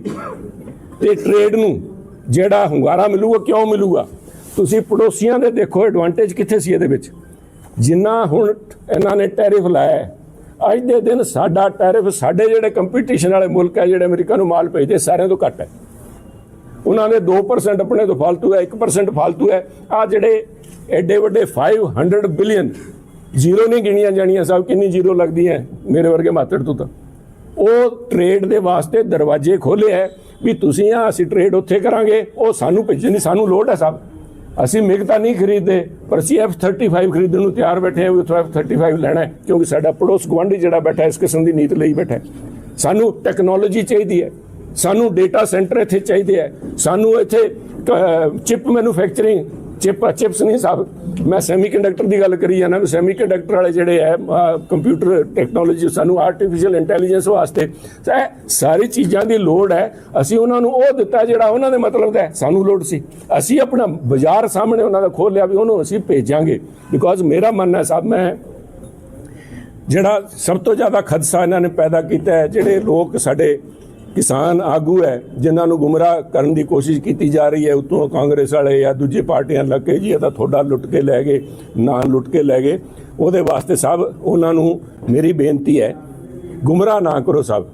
A: ਤੇ ਟ੍ਰੇਡ ਨੂੰ ਜਿਹੜਾ ਹੁੰਗਾਰਾ ਮਿਲੂਗਾ, ਕਿਉਂ ਮਿਲੂਗਾ? ਤੁਸੀਂ ਪੜੋਸੀਆਂ ਦੇ ਦੇਖੋ ਐਡਵਾਂਟੇਜ ਕਿੱਥੇ ਸੀ ਇਹਦੇ ਵਿੱਚ? ਜਿੰਨਾ ਹੁਣ ਇਹਨਾਂ ਨੇ ਟੈਰਿਫ ਲਾਇਆ ਅੱਜ ਦੇ ਦਿਨ ਸਾਡਾ ਟੈਰਿਫ ਸਾਡੇ ਜਿਹੜੇ ਕੰਪੀਟੀਸ਼ਨ ਵਾਲੇ ਮੁਲਕ ਹੈ, ਜਿਹੜੇ ਅਮਰੀਕਾ ਨੂੰ ਮਾਲ ਭੇਜਦੇ, ਸਾਰਿਆਂ ਤੋਂ ਘੱਟ ਹੈ। ਉਹਨਾਂ ਨੇ 2% ਆਪਣੇ ਤੋਂ ਫालतू ਹੈ 1% ਫालतू ਹੈ। ਆ ਜਿਹੜੇ ਐਡੇ ਵੱਡੇ 500 ਬਿਲੀਅਨ ਜ਼ੀਰੋ ਨਹੀਂ ਗਿਣੀਆਂ ਜਾਣੀਆਂ ਸਭ, ਕਿੰਨੀ ਜ਼ੀਰੋ ਲੱਗਦੀ ਹੈ? ਮੇਰੇ ਵਰਗੇ ਮਾਤੜ ਤੋਂ ਤਾਂ। ਉਹ ਟ੍ਰੇਡ ਦੇ ਵਾਸਤੇ ਦਰਵਾਜ਼ੇ ਖੋਲੇ ਹੈ ਵੀ ਤੁਸੀਂ ਆ ਅਸੀਂ ਟ੍ਰੇਡ ਉੱਥੇ ਕਰਾਂਗੇ, ਉਹ ਸਾਨੂੰ ਭੇਜੇ ਨਹੀਂ ਸਾਨੂੰ ਲੋੜ ਹੈ ਸਭ। ਅਸੀਂ ਮਿਗ ਤਾਂ ਨਹੀਂ ਖਰੀਦਦੇ, ਪਰ ਅਸੀਂ F35 ਖਰੀਦਣ ਨੂੰ ਤਿਆਰ ਬੈਠੇ ਹਾਂ, ਵੀ ਉੱਥੋਂ F35 ਲੈਣਾ ਕਿਉਂਕਿ ਸਾਡਾ ਪੜੋਸ ਗਵਾਂਢੀ ਜਿਹੜਾ ਬੈਠਾ ਇਸ ਕਿਸਮ ਦੀ ਨੀਤ ਲਈ ਬੈਠਾ ਸਾਨੂੰ ਟੈਕਨੋਲੋਜੀ ਚਾਹੀਦੀ ਹੈ, ਸਾਨੂੰ ਡੇਟਾ ਸੈਂਟਰ ਇੱਥੇ ਚਾਹੀਦੇ ਹੈ, ਸਾਨੂੰ ਇੱਥੇ ਚਿਪ ਮੈਨੂਫੈਕਚਰਿੰਗ ਚਿਪ ਚਿਪਸ ਨਹੀਂ ਸਾਹਿਬ ਮੈਂ ਸੈਮੀਕੰਡਕਟਰ ਦੀ ਗੱਲ ਕਰੀ ਜਾਣਾ ਵੀ ਸੈਮੀਕੰਡਕਟਰ ਵਾਲੇ ਜਿਹੜੇ ਹੈ ਕੰਪਿਊਟਰ ਟੈਕਨੋਲੋਜੀ ਸਾਨੂੰ ਆਰਟੀਫੀਸ਼ੀਅਲ ਇੰਟੈਲੀਜੈਂਸ ਵਾਸਤੇ ਤਾਂ ਇਹ ਸਾਰੀ ਚੀਜ਼ਾਂ ਦੀ ਲੋੜ ਹੈ। ਅਸੀਂ ਉਹਨਾਂ ਨੂੰ ਉਹ ਦਿੱਤਾ ਜਿਹੜਾ ਉਹਨਾਂ ਦੇ ਮਤਲਬ ਦਾ ਸਾਨੂੰ ਲੋੜ ਸੀ। ਅਸੀਂ ਆਪਣਾ ਬਾਜ਼ਾਰ ਸਾਹਮਣੇ ਉਹਨਾਂ ਦਾ ਖੋਲ ਲਿਆ ਵੀ ਉਹਨੂੰ ਅਸੀਂ ਭੇਜਾਂਗੇ। ਬਿਕੋਜ਼ ਮੇਰਾ ਮੰਨਣਾ ਸਾਹਿਬ ਮੈਂ ਜਿਹੜਾ ਸਭ ਤੋਂ ਜ਼ਿਆਦਾ ਖਦਸ਼ਾ ਇਹਨਾਂ ਨੇ ਪੈਦਾ ਕੀਤਾ ਹੈ, ਜਿਹੜੇ ਲੋਕ ਸਾਡੇ ਕਿਸਾਨ ਆਗੂ ਹੈ, ਜਿਨ੍ਹਾਂ ਨੂੰ ਗੁੰਮਰਾਹ ਕਰਨ ਦੀ ਕੋਸ਼ਿਸ਼ ਕੀਤੀ ਜਾ ਰਹੀ ਹੈ, ਉਤੋਂ ਕਾਂਗਰਸ ਵਾਲੇ ਜਾਂ ਦੂਜੇ ਪਾਰਟੀਆਂ ਲੱਗ ਕੇ ਜੀ, ਇਹ ਤਾਂ ਤੁਹਾਡਾ ਲੁੱਟ ਕੇ ਲੈ ਗਏ, ਨਾ ਲੁੱਟ ਕੇ ਲੈ ਗਏ। ਉਹਦੇ ਵਾਸਤੇ ਸਭ ਉਹਨਾਂ ਨੂੰ ਮੇਰੀ ਬੇਨਤੀ ਹੈ, ਗੁੰਮਰਾਹ ਨਾ ਕਰੋ ਸਭ।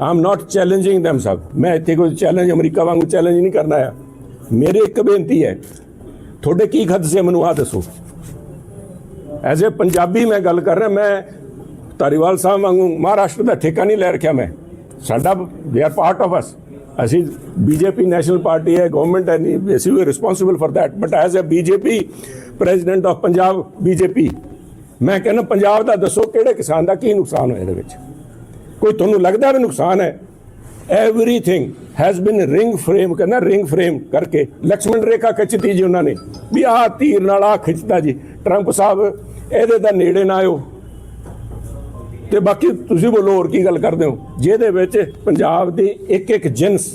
A: ਆਮ ਨਾਟ ਚੈਲੰਜਿੰਗ them ਸਭ। ਮੈਂ ਇੱਥੇ ਕੋਈ ਚੈਲੰਜ ਅਮਰੀਕਾ ਵਾਂਗੂ ਚੈਲੰਜ ਨਹੀਂ ਕਰਨਾ ਆ ਮੇਰੇ ਇੱਕ ਬੇਨਤੀ ਹੈ, ਤੁਹਾਡੇ ਕੀ ਖਦਸ਼ੇ ਮੈਨੂੰ ਆ ਦੱਸੋ। ਐਜ਼ ਅ ਪੰਜਾਬੀ ਮੈਂ ਗੱਲ ਕਰ ਰਿਹਾ, ਮੈਂ ਧਾਰੀਵਾਲ ਸਾਹਿਬ ਵਾਂਗੂ, ਮਹਾਰਾਸ਼ਟਰ ਦਾ ਠੇਕਾ ਨਹੀਂ ਲੈ ਰੱਖਿਆ ਮੈਂ। ਸਾਡਾ they are part of us ਅਸੀਂ ਬੀਜੇਪੀ ਨੈਸ਼ਨਲ ਪਾਰਟੀ ਹੈ ਗਵਰਨਮੈਂਟ ਹੈ ਅਸੀਂ ਵੀ responsible for that but as a BJP president of Punjab BJP ਮੈਂ ਕਹਿੰਦਾ ਪੰਜਾਬ ਦਾ ਦੱਸੋ ਕਿਹੜੇ ਕਿਸਾਨ ਦਾ ਕੀ ਨੁਕਸਾਨ ਹੋਇਆ ਇਹਦੇ ਵਿੱਚ? ਕੋਈ ਤੁਹਾਨੂੰ ਲੱਗਦਾ ਵੀ ਨੁਕਸਾਨ ਹੈ? Everything has been ring frame ਕਰਨਾ ਰਿੰਗ ਫਰੇਮ ਕਰਕੇ ਲਕਸ਼ਮਣ ਰੇਖਾ ਖਿੱਚਤੀ ਜੀ ਉਹਨਾਂ ਨੇ। ਵੀ ਆਹ ਤੀਰ ਨਾਲ ਆ ਖਿੱਚਦਾ ਜੀ। ਟਰੰਪ ਸਾਹਿਬ, ਇਹਦੇ ਦਾ ਨੇੜੇ ਨਾ ਆਇਓ। ਤੇ ਬਾਕੀ ਤੁਸੀਂ ਬੋਲੋ, ਹੋਰ ਕੀ ਗੱਲ ਕਰਦੇ ਹੋ? ਜਿਹਦੇ ਵਿੱਚ ਪੰਜਾਬ ਦੀ ਇੱਕ ਇੱਕ ਜਿੰਸ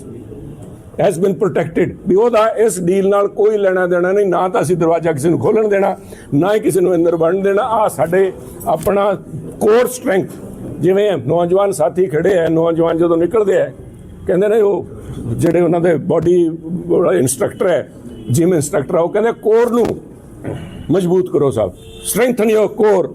A: ਹੈਜ਼ ਬੀਨ ਪ੍ਰੋਟੈਕਟਿਡ ਵੀ ਉਹਦਾ ਇਸ ਡੀਲ ਨਾਲ ਕੋਈ ਲੈਣਾ ਦੇਣਾ ਨਹੀਂ, ਨਾ ਤਾਂ ਅਸੀਂ ਦਰਵਾਜ਼ਾ ਕਿਸੇ ਨੂੰ ਖੋਲਣ ਦੇਣਾ, ਨਾ ਹੀ ਕਿਸੇ ਨੂੰ ਅੰਦਰ ਵੜਨ ਦੇਣਾ। ਆ ਸਾਡੇ ਆਪਣਾ ਕੋਰ ਸਟਰੈਂਥ ਜਿਵੇਂ ਨੌਜਵਾਨ ਸਾਥੀ ਖੜੇ ਆ, ਨੌਜਵਾਨ ਜਦੋਂ ਨਿਕਲਦੇ ਆ, ਕਹਿੰਦੇ ਨੇ ਉਹ ਜਿਹੜੇ ਉਹਨਾਂ ਦੇ ਬਾਡੀ ਇਨਸਟ੍ਰਕਟਰ ਹੈ ਜਿਮ ਇਨਸਟ੍ਰਕਟਰ ਉਹ ਕਹਿੰਦੇ ਕੋਰ ਨੂੰ ਮਜ਼ਬੂਤ ਕਰੋ ਸਾਹਿਬ strengthen your core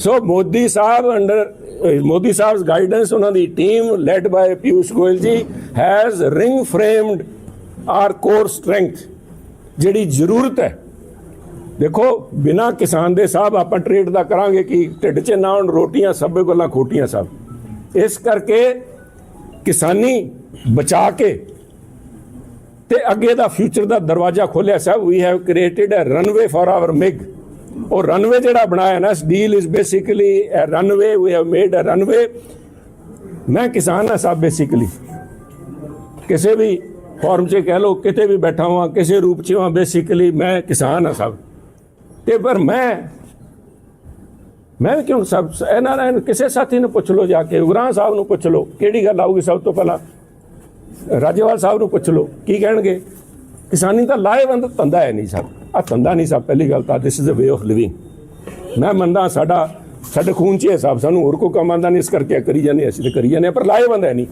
A: so Modi sahib under Modi sahib's guidance ਉਹਨਾਂ ਦੀ team led by Piyush Goyal ji has ring framed our core strength ਜਿਹੜੀ ਜ਼ਰੂਰਤ ਹੈ ਦੇਖੋ ਬਿਨਾ ਕਿਸਾਨ ਦੇ ਸਾਹਿਬ ਆਪਾਂ ਟ੍ਰੇਡ ਦਾ ਕਰਾਂਗੇ ਕਿ ਢਿੱਡ 'ਚ ਨਾ ਹੋਣ ਰੋਟੀਆਂ ਸਭੇ ਗੱਲਾਂ ਖੋਟੀਆਂ ਸਭ ਇਸ ਕਰਕੇ ਕਿਸਾਨੀ ਬਚਾ ਕੇ ਤੇ ਅੱਗੇ ਦਾ ਫਿਊਚਰ ਦਾ ਦਰਵਾਜ਼ਾ ਖੋਲਿਆ ਸਭ we have created a runway for our MIGA ਉਹ ਰਨਵੇ ਜਿਹੜਾ ਬਣਾਇਆ ਨਾ deal is basically a runway we have made a runway ਮੈਂ ਕਿਸਾਨ ਹਾਂ ਸਾਹਿਬ ਬੇਸਿਕਲੀ ਕਿਸੇ ਵੀ ਫਾਰਮ 'ਚ ਕਹਿ ਲਓ, ਕਿਤੇ ਵੀ ਬੈਠਾ ਹਾਂ ਕਿਸੇ ਰੂਪ 'ਚ ਹਾਂ ਬੇਸਿਕਲੀ ਮੈਂ ਕਿਸਾਨ ਹਾਂ ਸਾਹਿਬ ਤੇ ਪਰ ਮੈਂ ਮੈਂ ਵੀ ਕਿਉਂ ਸਭ, ਇਹਨਾਂ ਨਾਲ ਕਿਸੇ ਸਾਥੀ ਨੂੰ ਪੁੱਛ ਲਓ ਜਾ ਕੇ ਉਗਰਾਂ ਸਾਹਿਬ ਨੂੰ ਪੁੱਛ ਲਓ, ਕਿਹੜੀ ਗੱਲ ਆਊਗੀ ਸਭ ਤੋਂ ਪਹਿਲਾਂ? ਰਾਜੇਵਾਲ ਸਾਹਿਬ ਨੂੰ ਪੁੱਛ ਲਓ, ਕੀ ਕਹਿਣਗੇ? ਕਿਸਾਨੀ ਤਾਂ ਲਾਹੇਵੰਦ ਧੰਦਾ ਹੈ ਨਹੀਂ ਸਾਹਿਬ ਆ ਧੰਦਾ ਨਹੀਂ ਸਾਹਿਬ ਪਹਿਲੀ ਗੱਲ ਤਾਂ this is a way of living ਮੈਂ ਮੰਨਦਾ ਸਾਡਾ ਸਾਡੇ ਖੂਨ 'ਚ ਹੈ ਸਾਹਿਬ ਸਾਨੂੰ ਹੋਰ ਕੋਈ ਕੰਮ ਆਉਂਦਾ ਨਹੀਂ ਇਸ ਕਰਕੇ ਕਰੀ ਜਾਂਦੇ ਅਸੀਂ ਤੇ ਕਰੀ ਜਾਂਦੇ ਹਾਂ, ਪਰ ਲਾਹੇਵੰਦ ਹੈ ਨਹੀਂ।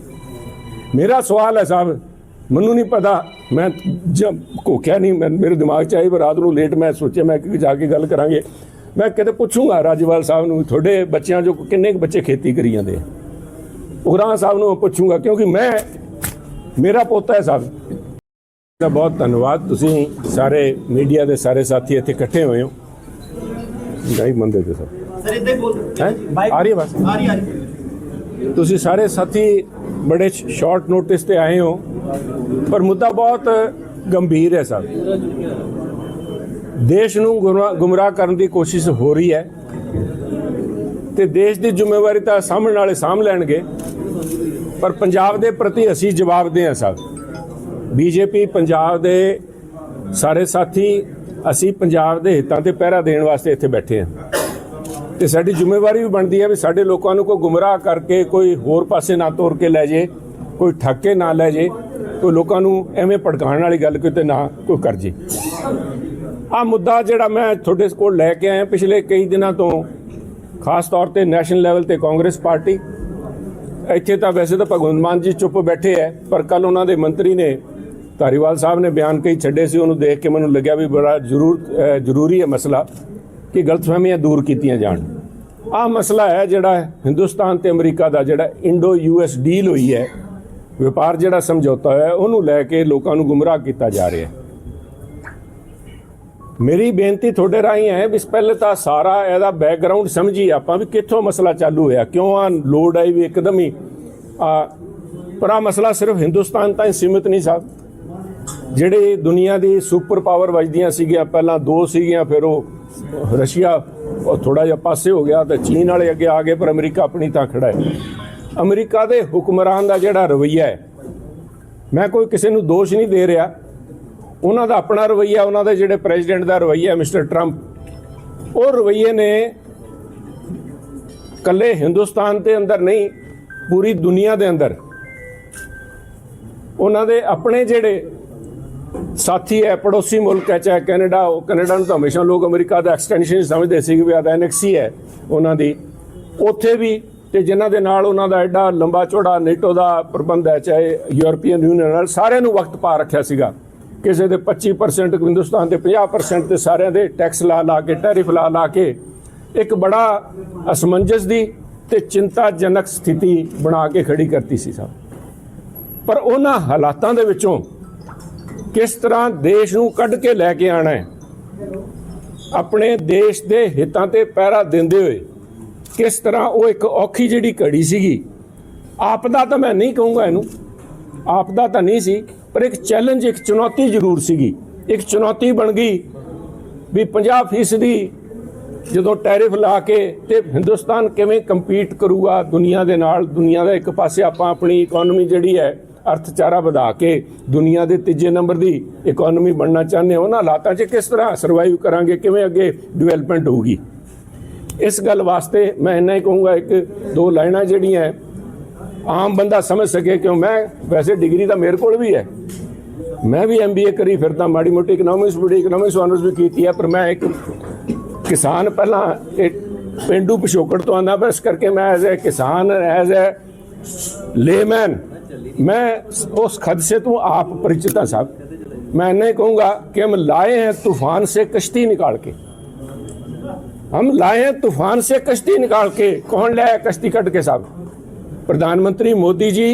A: ਮੇਰਾ ਸਵਾਲ ਹੈ ਸਾਹਿਬ ਮੈਨੂੰ ਨਹੀਂ ਪਤਾ ਮੈਂ ਜਦ ਕੋਖਿਆ ਨਹੀਂ ਮੈਂ- ਮੇਰੇ ਦਿਮਾਗ 'ਚ ਆਈ ਪਰ ਰਾਤ ਨੂੰ ਲੇਟ ਮੈਂ ਸੋਚਿਆ ਮੈਂ ਕਿ ਜਾ ਕੇ ਗੱਲ ਕਰਾਂਗੇ। ਮੈਂ ਕਿਤੇ ਪੁੱਛੂੰਗਾ ਰਾਜਵਾਲ ਸਾਹਿਬ ਨੂੰ ਤੁਹਾਡੇ ਬੱਚਿਆਂ ਜੋ ਕਿੰਨੇ ਕੁ ਬੱਚੇ ਖੇਤੀ ਕਰੀ ਜਾਂਦੇ ਆ। ਉਗਰਾਂ ਸਾਹਿਬ ਨੂੰ ਪੁੱਛੂੰਗਾ ਕਿਉਂਕਿ ਮੈਂ ਮੇਰਾ ਪੋਤਾ ਹੈ ਸਾਹਿਬ ਦਾ ਬਹੁਤ ਧੰਨਵਾਦ। ਤੁਸੀਂ ਸਾਰੇ ਮੀਡੀਆ ਦੇ ਸਾਰੇ ਸਾਥੀ ਇੱਥੇ ਇਕੱਠੇ ਹੋਏ ਹੋ। ਨਹੀਂ ਮੰਨਦੇ ਤੇ ਸਭ
B: ਸਰ ਹੀ ਬੋਲ
A: ਹੈ? ਆ ਰਹੀ ਬਸ
B: ਆ ਰਹੀ ਆ ਰਹੀ।
A: ਤੁਸੀਂ ਸਾਰੇ ਸਾਥੀ ਬੜੇ ਸ਼ਾਰਟ ਨੋਟਿਸ ਤੇ ਆਏ ਹੋ ਪਰ ਮੁੱਦਾ ਬਹੁਤ ਗੰਭੀਰ ਹੈ ਸਰ। ਦੇਸ਼ ਨੂੰ ਗੁਮਰਾ- ਗੁੰਮਰਾਹ ਕਰਨ ਦੀ ਕੋਸ਼ਿਸ਼ ਹੋ ਰਹੀ ਹੈ ਤੇ ਦੇਸ਼ ਦੀ ਜ਼ਿੰਮੇਵਾਰੀ ਤਾਂ ਸਾਹਮਣੇ ਵਾਲੇ ਸਾਂਭ ਲੈਣਗੇ ਪਰ ਪੰਜਾਬ ਦੇ ਪ੍ਰਤੀ ਅਸੀਂ ਜਵਾਬਦੇਹ ਹਾਂ ਸਰ। ਬੀਜੇਪੀ ਪੰਜਾਬ ਦੇ ਸਾਰੇ ਸਾਥੀ ਅਸੀਂ ਪੰਜਾਬ ਦੇ ਹਿੱਤਾਂ ਤੇ ਪਹਿਰਾ ਦੇਣ ਵਾਸਤੇ ਇੱਥੇ ਬੈਠੇ ਹਾਂ। ਤੇ ਸਾਡੀ ਜ਼ਿੰਮੇਵਾਰੀ ਵੀ ਬਣਦੀ ਹੈ ਵੀ ਸਾਡੇ ਲੋਕਾਂ ਨੂੰ ਕੋਈ ਗੁੰਮਰਾਹ ਕਰਕੇ ਕੋਈ ਹੋਰ ਪਾਸੇ ਨਾ ਤੋਰ ਕੇ ਲੈ ਜੇ, ਕੋਈ ਠੱਕੇ ਨਾ ਲੈ ਜੇ, ਕੋਈ ਲੋਕਾਂ ਨੂੰ ਐਵੇਂ ਭੜਕਾਉਣ ਵਾਲੀ ਗੱਲ ਕਿਤੇ ਨਾ ਕੋਈ ਕਰ ਜੇ। ਆ ਮੁੱਦਾ ਜਿਹੜਾ ਮੈਂ ਤੁਹਾਡੇ ਕੋਲ ਲੈ ਕੇ ਆਇਆ ਪਿਛਲੇ ਕਈ ਦਿਨਾਂ ਤੋਂ, ਖਾਸ ਤੌਰ ਤੇ ਨੈਸ਼ਨਲ ਲੈਵਲ ਤੇ ਕਾਂਗਰਸ ਪਾਰਟੀ। ਇੱਥੇ ਤਾਂ ਵੈਸੇ ਤਾਂ ਭਗਵੰਤ ਮਾਨ ਜੀ ਚੁੱਪ ਬੈਠੇ ਐ ਪਰ ਕੱਲ ਉਹਨਾਂ ਦੇ ਮੰਤਰੀ ਨੇ ਧਾਰੀਵਾਲ ਸਾਹਿਬ ਨੇ ਬਿਆਨ ਕਈ ਛੱਡੇ ਸੀ, ਉਹਨੂੰ ਦੇਖ ਕੇ ਮੈਨੂੰ ਲੱਗਿਆ ਵੀ ਬੜਾ ਜ਼ਰੂਰ ਜ਼ਰੂਰੀ ਹੈ ਮਸਲਾ ਕਿ ਗਲਤਫਹਿਮੀਆਂ ਦੂਰ ਕੀਤੀਆਂ ਜਾਣ। ਆਹ ਮਸਲਾ ਹੈ ਜਿਹੜਾ ਹਿੰਦੁਸਤਾਨ ਤੇ ਅਮਰੀਕਾ ਦਾ ਜਿਹੜਾ ਇੰਡੋ ਯੂਐਸ ਡੀਲ ਹੋਈ ਹੈ, ਵਪਾਰ ਜਿਹੜਾ ਸਮਝੌਤਾ ਹੋਇਆ, ਉਹਨੂੰ ਲੈ ਕੇ ਲੋਕਾਂ ਨੂੰ ਗੁੰਮਰਾਹ ਕੀਤਾ ਜਾ ਰਿਹਾ ਹੈ। ਮੇਰੀ ਬੇਨਤੀ ਤੁਹਾਡੇ ਰਾਹੀਂ ਹੈ ਵੀ ਪਹਿਲੇ ਤਾਂ ਸਾਰਾ ਇਹਦਾ ਬੈਕਗ੍ਰਾਉਂਡ ਸਮਝੀ ਆਪਾਂ ਵੀ ਕਿੱਥੋਂ ਮਸਲਾ ਚਾਲੂ ਹੋਇਆ, ਕਿਉਂ ਆ ਲੋਡ ਆਈ ਵੀ ਇੱਕਦਮ ਹੀ ਆ ਪਰ ਆ ਮਸਲਾ ਸਿਰਫ ਹਿੰਦੁਸਤਾਨ ਤਾਂ ਹੀ ਸੀਮਿਤ ਨਹੀਂ ਸਾਹਿਬ ਜਿਹੜੇ ਦੁਨੀਆ ਦੀ ਸੁਪਰ ਪਾਵਰ ਵੱਜਦੀਆਂ ਸੀਗੀਆਂ, ਪਹਿਲਾਂ ਦੋ ਸੀਗੀਆਂ, ਫਿਰ ਉਹ ਰਸ਼ੀਆ, ਉਹ ਥੋੜਾ ਜਿਹਾ ਪਾਸੇ ਹੋ ਗਿਆ ਤੇ ਚੀਨ ਵਾਲੇ ਅੱਗੇ ਆ ਗਏ, ਪਰ ਅਮਰੀਕਾ ਆਪਣੀ ਤਾਂ ਖੜਾ ਹੈ। ਅਮਰੀਕਾ ਦੇ ਹੁਕਮਰਾਨ ਦਾ ਜਿਹੜਾ ਰਵਈਆ ਹੈ, ਮੈਂ ਕੋਈ ਕਿਸੇ ਨੂੰ ਦੋਸ਼ ਨਹੀਂ ਦੇ ਰਿਹਾ। ਉਹਨਾਂ ਦਾ ਆਪਣਾ ਰਵਈਆ, ਉਹਨਾਂ ਦੇ ਜਿਹੜੇ ਪ੍ਰੈਜ਼ੀਡੈਂਟ ਦਾ ਰਵਈਆ, ਮਿਸਟਰ ਟਰੰਪ, ਉਹ ਰਵਈਏ ਨੇ ਕੱਲੇ ਹਿੰਦੁਸਤਾਨ ਦੇ ਅੰਦਰ ਨਹੀਂ, ਪੂਰੀ ਦੁਨੀਆ ਦੇ ਅੰਦਰ। ਉਹਨਾਂ ਦੇ ਆਪਣੇ ਜਿਹੜੇ ਸਾਥੀ ਹੈ ਪੜੋਸੀ ਮੁਲਕ ਹੈ, ਚਾਹੇ ਕੈਨੇਡਾ ਉਹ ਕੈਨੇਡਾ ਨੂੰ ਤਾਂ ਹਮੇਸ਼ਾ ਲੋਕ ਅਮਰੀਕਾ ਦਾ ਐਕਸਟੈਂਸ਼ਨ ਸਮਝਦੇ ਸੀ ਕਿ ਵੀ ਆਦਾ ਐਨਐਕਸੀ ਹੈ, ਉਹਨਾਂ ਦੀ। ਉੱਥੇ ਵੀ ਤੇ ਜਿਨ੍ਹਾਂ ਦੇ ਨਾਲ ਉਹਨਾਂ ਦਾ ਐਡਾ ਲੰਬਾ ਚੌੜਾ ਨੇਟੋ ਦਾ ਪ੍ਰਬੰਧ ਹੈ, ਚਾਹੇ ਯੂਰਪੀਅਨ ਯੂਨੀਅਨ ਨਾਲ ਸਾਰਿਆਂ ਨੂੰ ਵਕਤ ਪਾ ਰੱਖਿਆ ਸੀਗਾ। ਕਿਸੇ ਦੇ 25% ਹਿੰਦੁਸਤਾਨ ਦੇ 50% ਤੇ ਸਾਰਿਆਂ ਦੇ ਟੈਕਸ ਲਾ ਲਾ ਕੇ ਟੈਰਿਫ ਲਾ ਲਾ ਕੇ, ਇੱਕ ਬੜਾ ਅਸਮੰਜਸ ਦੀ ਤੇ ਚਿੰਤਾਜਨਕ ਸਥਿਤੀ ਬਣਾ ਕੇ ਖੜੀ ਕਰਤੀ ਸੀ ਸਾਹਿਬ ਪਰ ਉਹਨਾਂ ਹਾਲਾਤਾਂ ਦੇ ਵਿੱਚੋਂ ਕਿਸ ਤਰ੍ਹਾਂ ਦੇਸ਼ ਨੂੰ ਕੱਢ ਕੇ ਲੈ ਕੇ ਆਣਾ ਹੈ? ਆਪਣੇ ਦੇਸ਼ ਦੇ ਹਿੱਤਾਂ ਤੇ ਪਹਿਰਾ ਦਿੰਦੇ ਹੋਏ ਕਿਸ ਤਰ੍ਹਾਂ ਉਹ ਇੱਕ ਔਖੀ ਜਿਹੜੀ ਘੜੀ ਸੀਗੀ ਆਪਦਾ ਤਾਂ ਮੈਂ ਨਹੀਂ ਕਹੂੰਗਾ ਇਹਨੂੰ ਆਪਦਾ ਤਾਂ ਨਹੀਂ ਸੀ, ਪਰ ਇੱਕ ਚੈਲੰਜ ਇੱਕ ਚੁਣੌਤੀ ਜ਼ਰੂਰ ਸੀਗੀ। ਇੱਕ ਚੁਣੌਤੀ ਬਣ ਗਈ ਵੀ 50% ਦੀ ਜਦੋਂ ਟੈਰਿਫ ਲਾ ਕੇ ਤੇ ਹਿੰਦੁਸਤਾਨ ਕਿਵੇਂ ਕੰਪੀਟ ਕਰੂਗਾ ਦੁਨੀਆ ਦੇ ਨਾਲ, ਦੁਨੀਆ ਦਾ ਇੱਕ ਪਾਸੇ ਆਪਾਂ ਆਪਣੀ ਇਕਨੋਮੀ ਜਿਹੜੀ ਹੈ ਅਰਥਚਾਰਾ ਵਧਾ ਕੇ ਦੁਨੀਆ ਦੇ ਤੀਜੇ ਨੰਬਰ ਦੀ ਇਕਨੋਮੀ ਬਣਨਾ ਚਾਹੁੰਦੇ ਹਾਂ ਉਹਨਾਂ ਹਾਲਾਤਾਂ 'ਚ ਕਿਸ ਤਰ੍ਹਾਂ ਸਰਵਾਈਵ ਕਰਾਂਗੇ, ਕਿਵੇਂ ਅੱਗੇ ਡਿਵੈਲਪਮੈਂਟ ਹੋਊਗੀ? ਇਸ ਗੱਲ ਵਾਸਤੇ ਮੈਂ ਇੰਨਾ ਹੀ ਕਹੂੰਗਾ, ਇੱਕ, ਦੋ ਲਾਈਨਾਂ ਜਿਹੜੀਆਂ ਆਮ ਬੰਦਾ ਸਮਝ ਸਕੇ ਕਿਉਂ ਮੈਂ ਵੈਸੇ ਡਿਗਰੀ ਤਾਂ ਮੇਰੇ ਕੋਲ ਵੀ ਹੈ। ਮੈਂ ਵੀ ਐਮਬੀਏ ਕਰੀ ਫਿਰਦਾ, ਮਾੜੀ ਮੋਟੀ ਇਕਨੋਮਿਕਸ ਬੜੀ ਇਕਨੋਮਿਕਸ ਆਨਰਸ ਵੀ ਕੀਤੀ ਹੈ, ਪਰ ਮੈਂ ਇੱਕ ਕਿਸਾਨ ਪਹਿਲਾਂ ਇਹ ਪਿੰਡੂ ਪਿਛੋਕੜ ਤੋਂ ਆਂਦਾ ਬਸ ਕਰਕੇ ਮੈਂ ਐਜ਼ ਅ ਕਿਸਾਨ ਐਜ਼ ਅ ਲੇਮੈਨ मैं उस खद से तो आप परिचित हैं साहब मैं नहीं कहूंगा कि हम लाए हैं तूफान से कश्ती निकाल के हम लाए हैं तूफान से कश्ती निकाल के कौन लाया कश्ती कट के साहब प्रधानमंत्री मोदी जी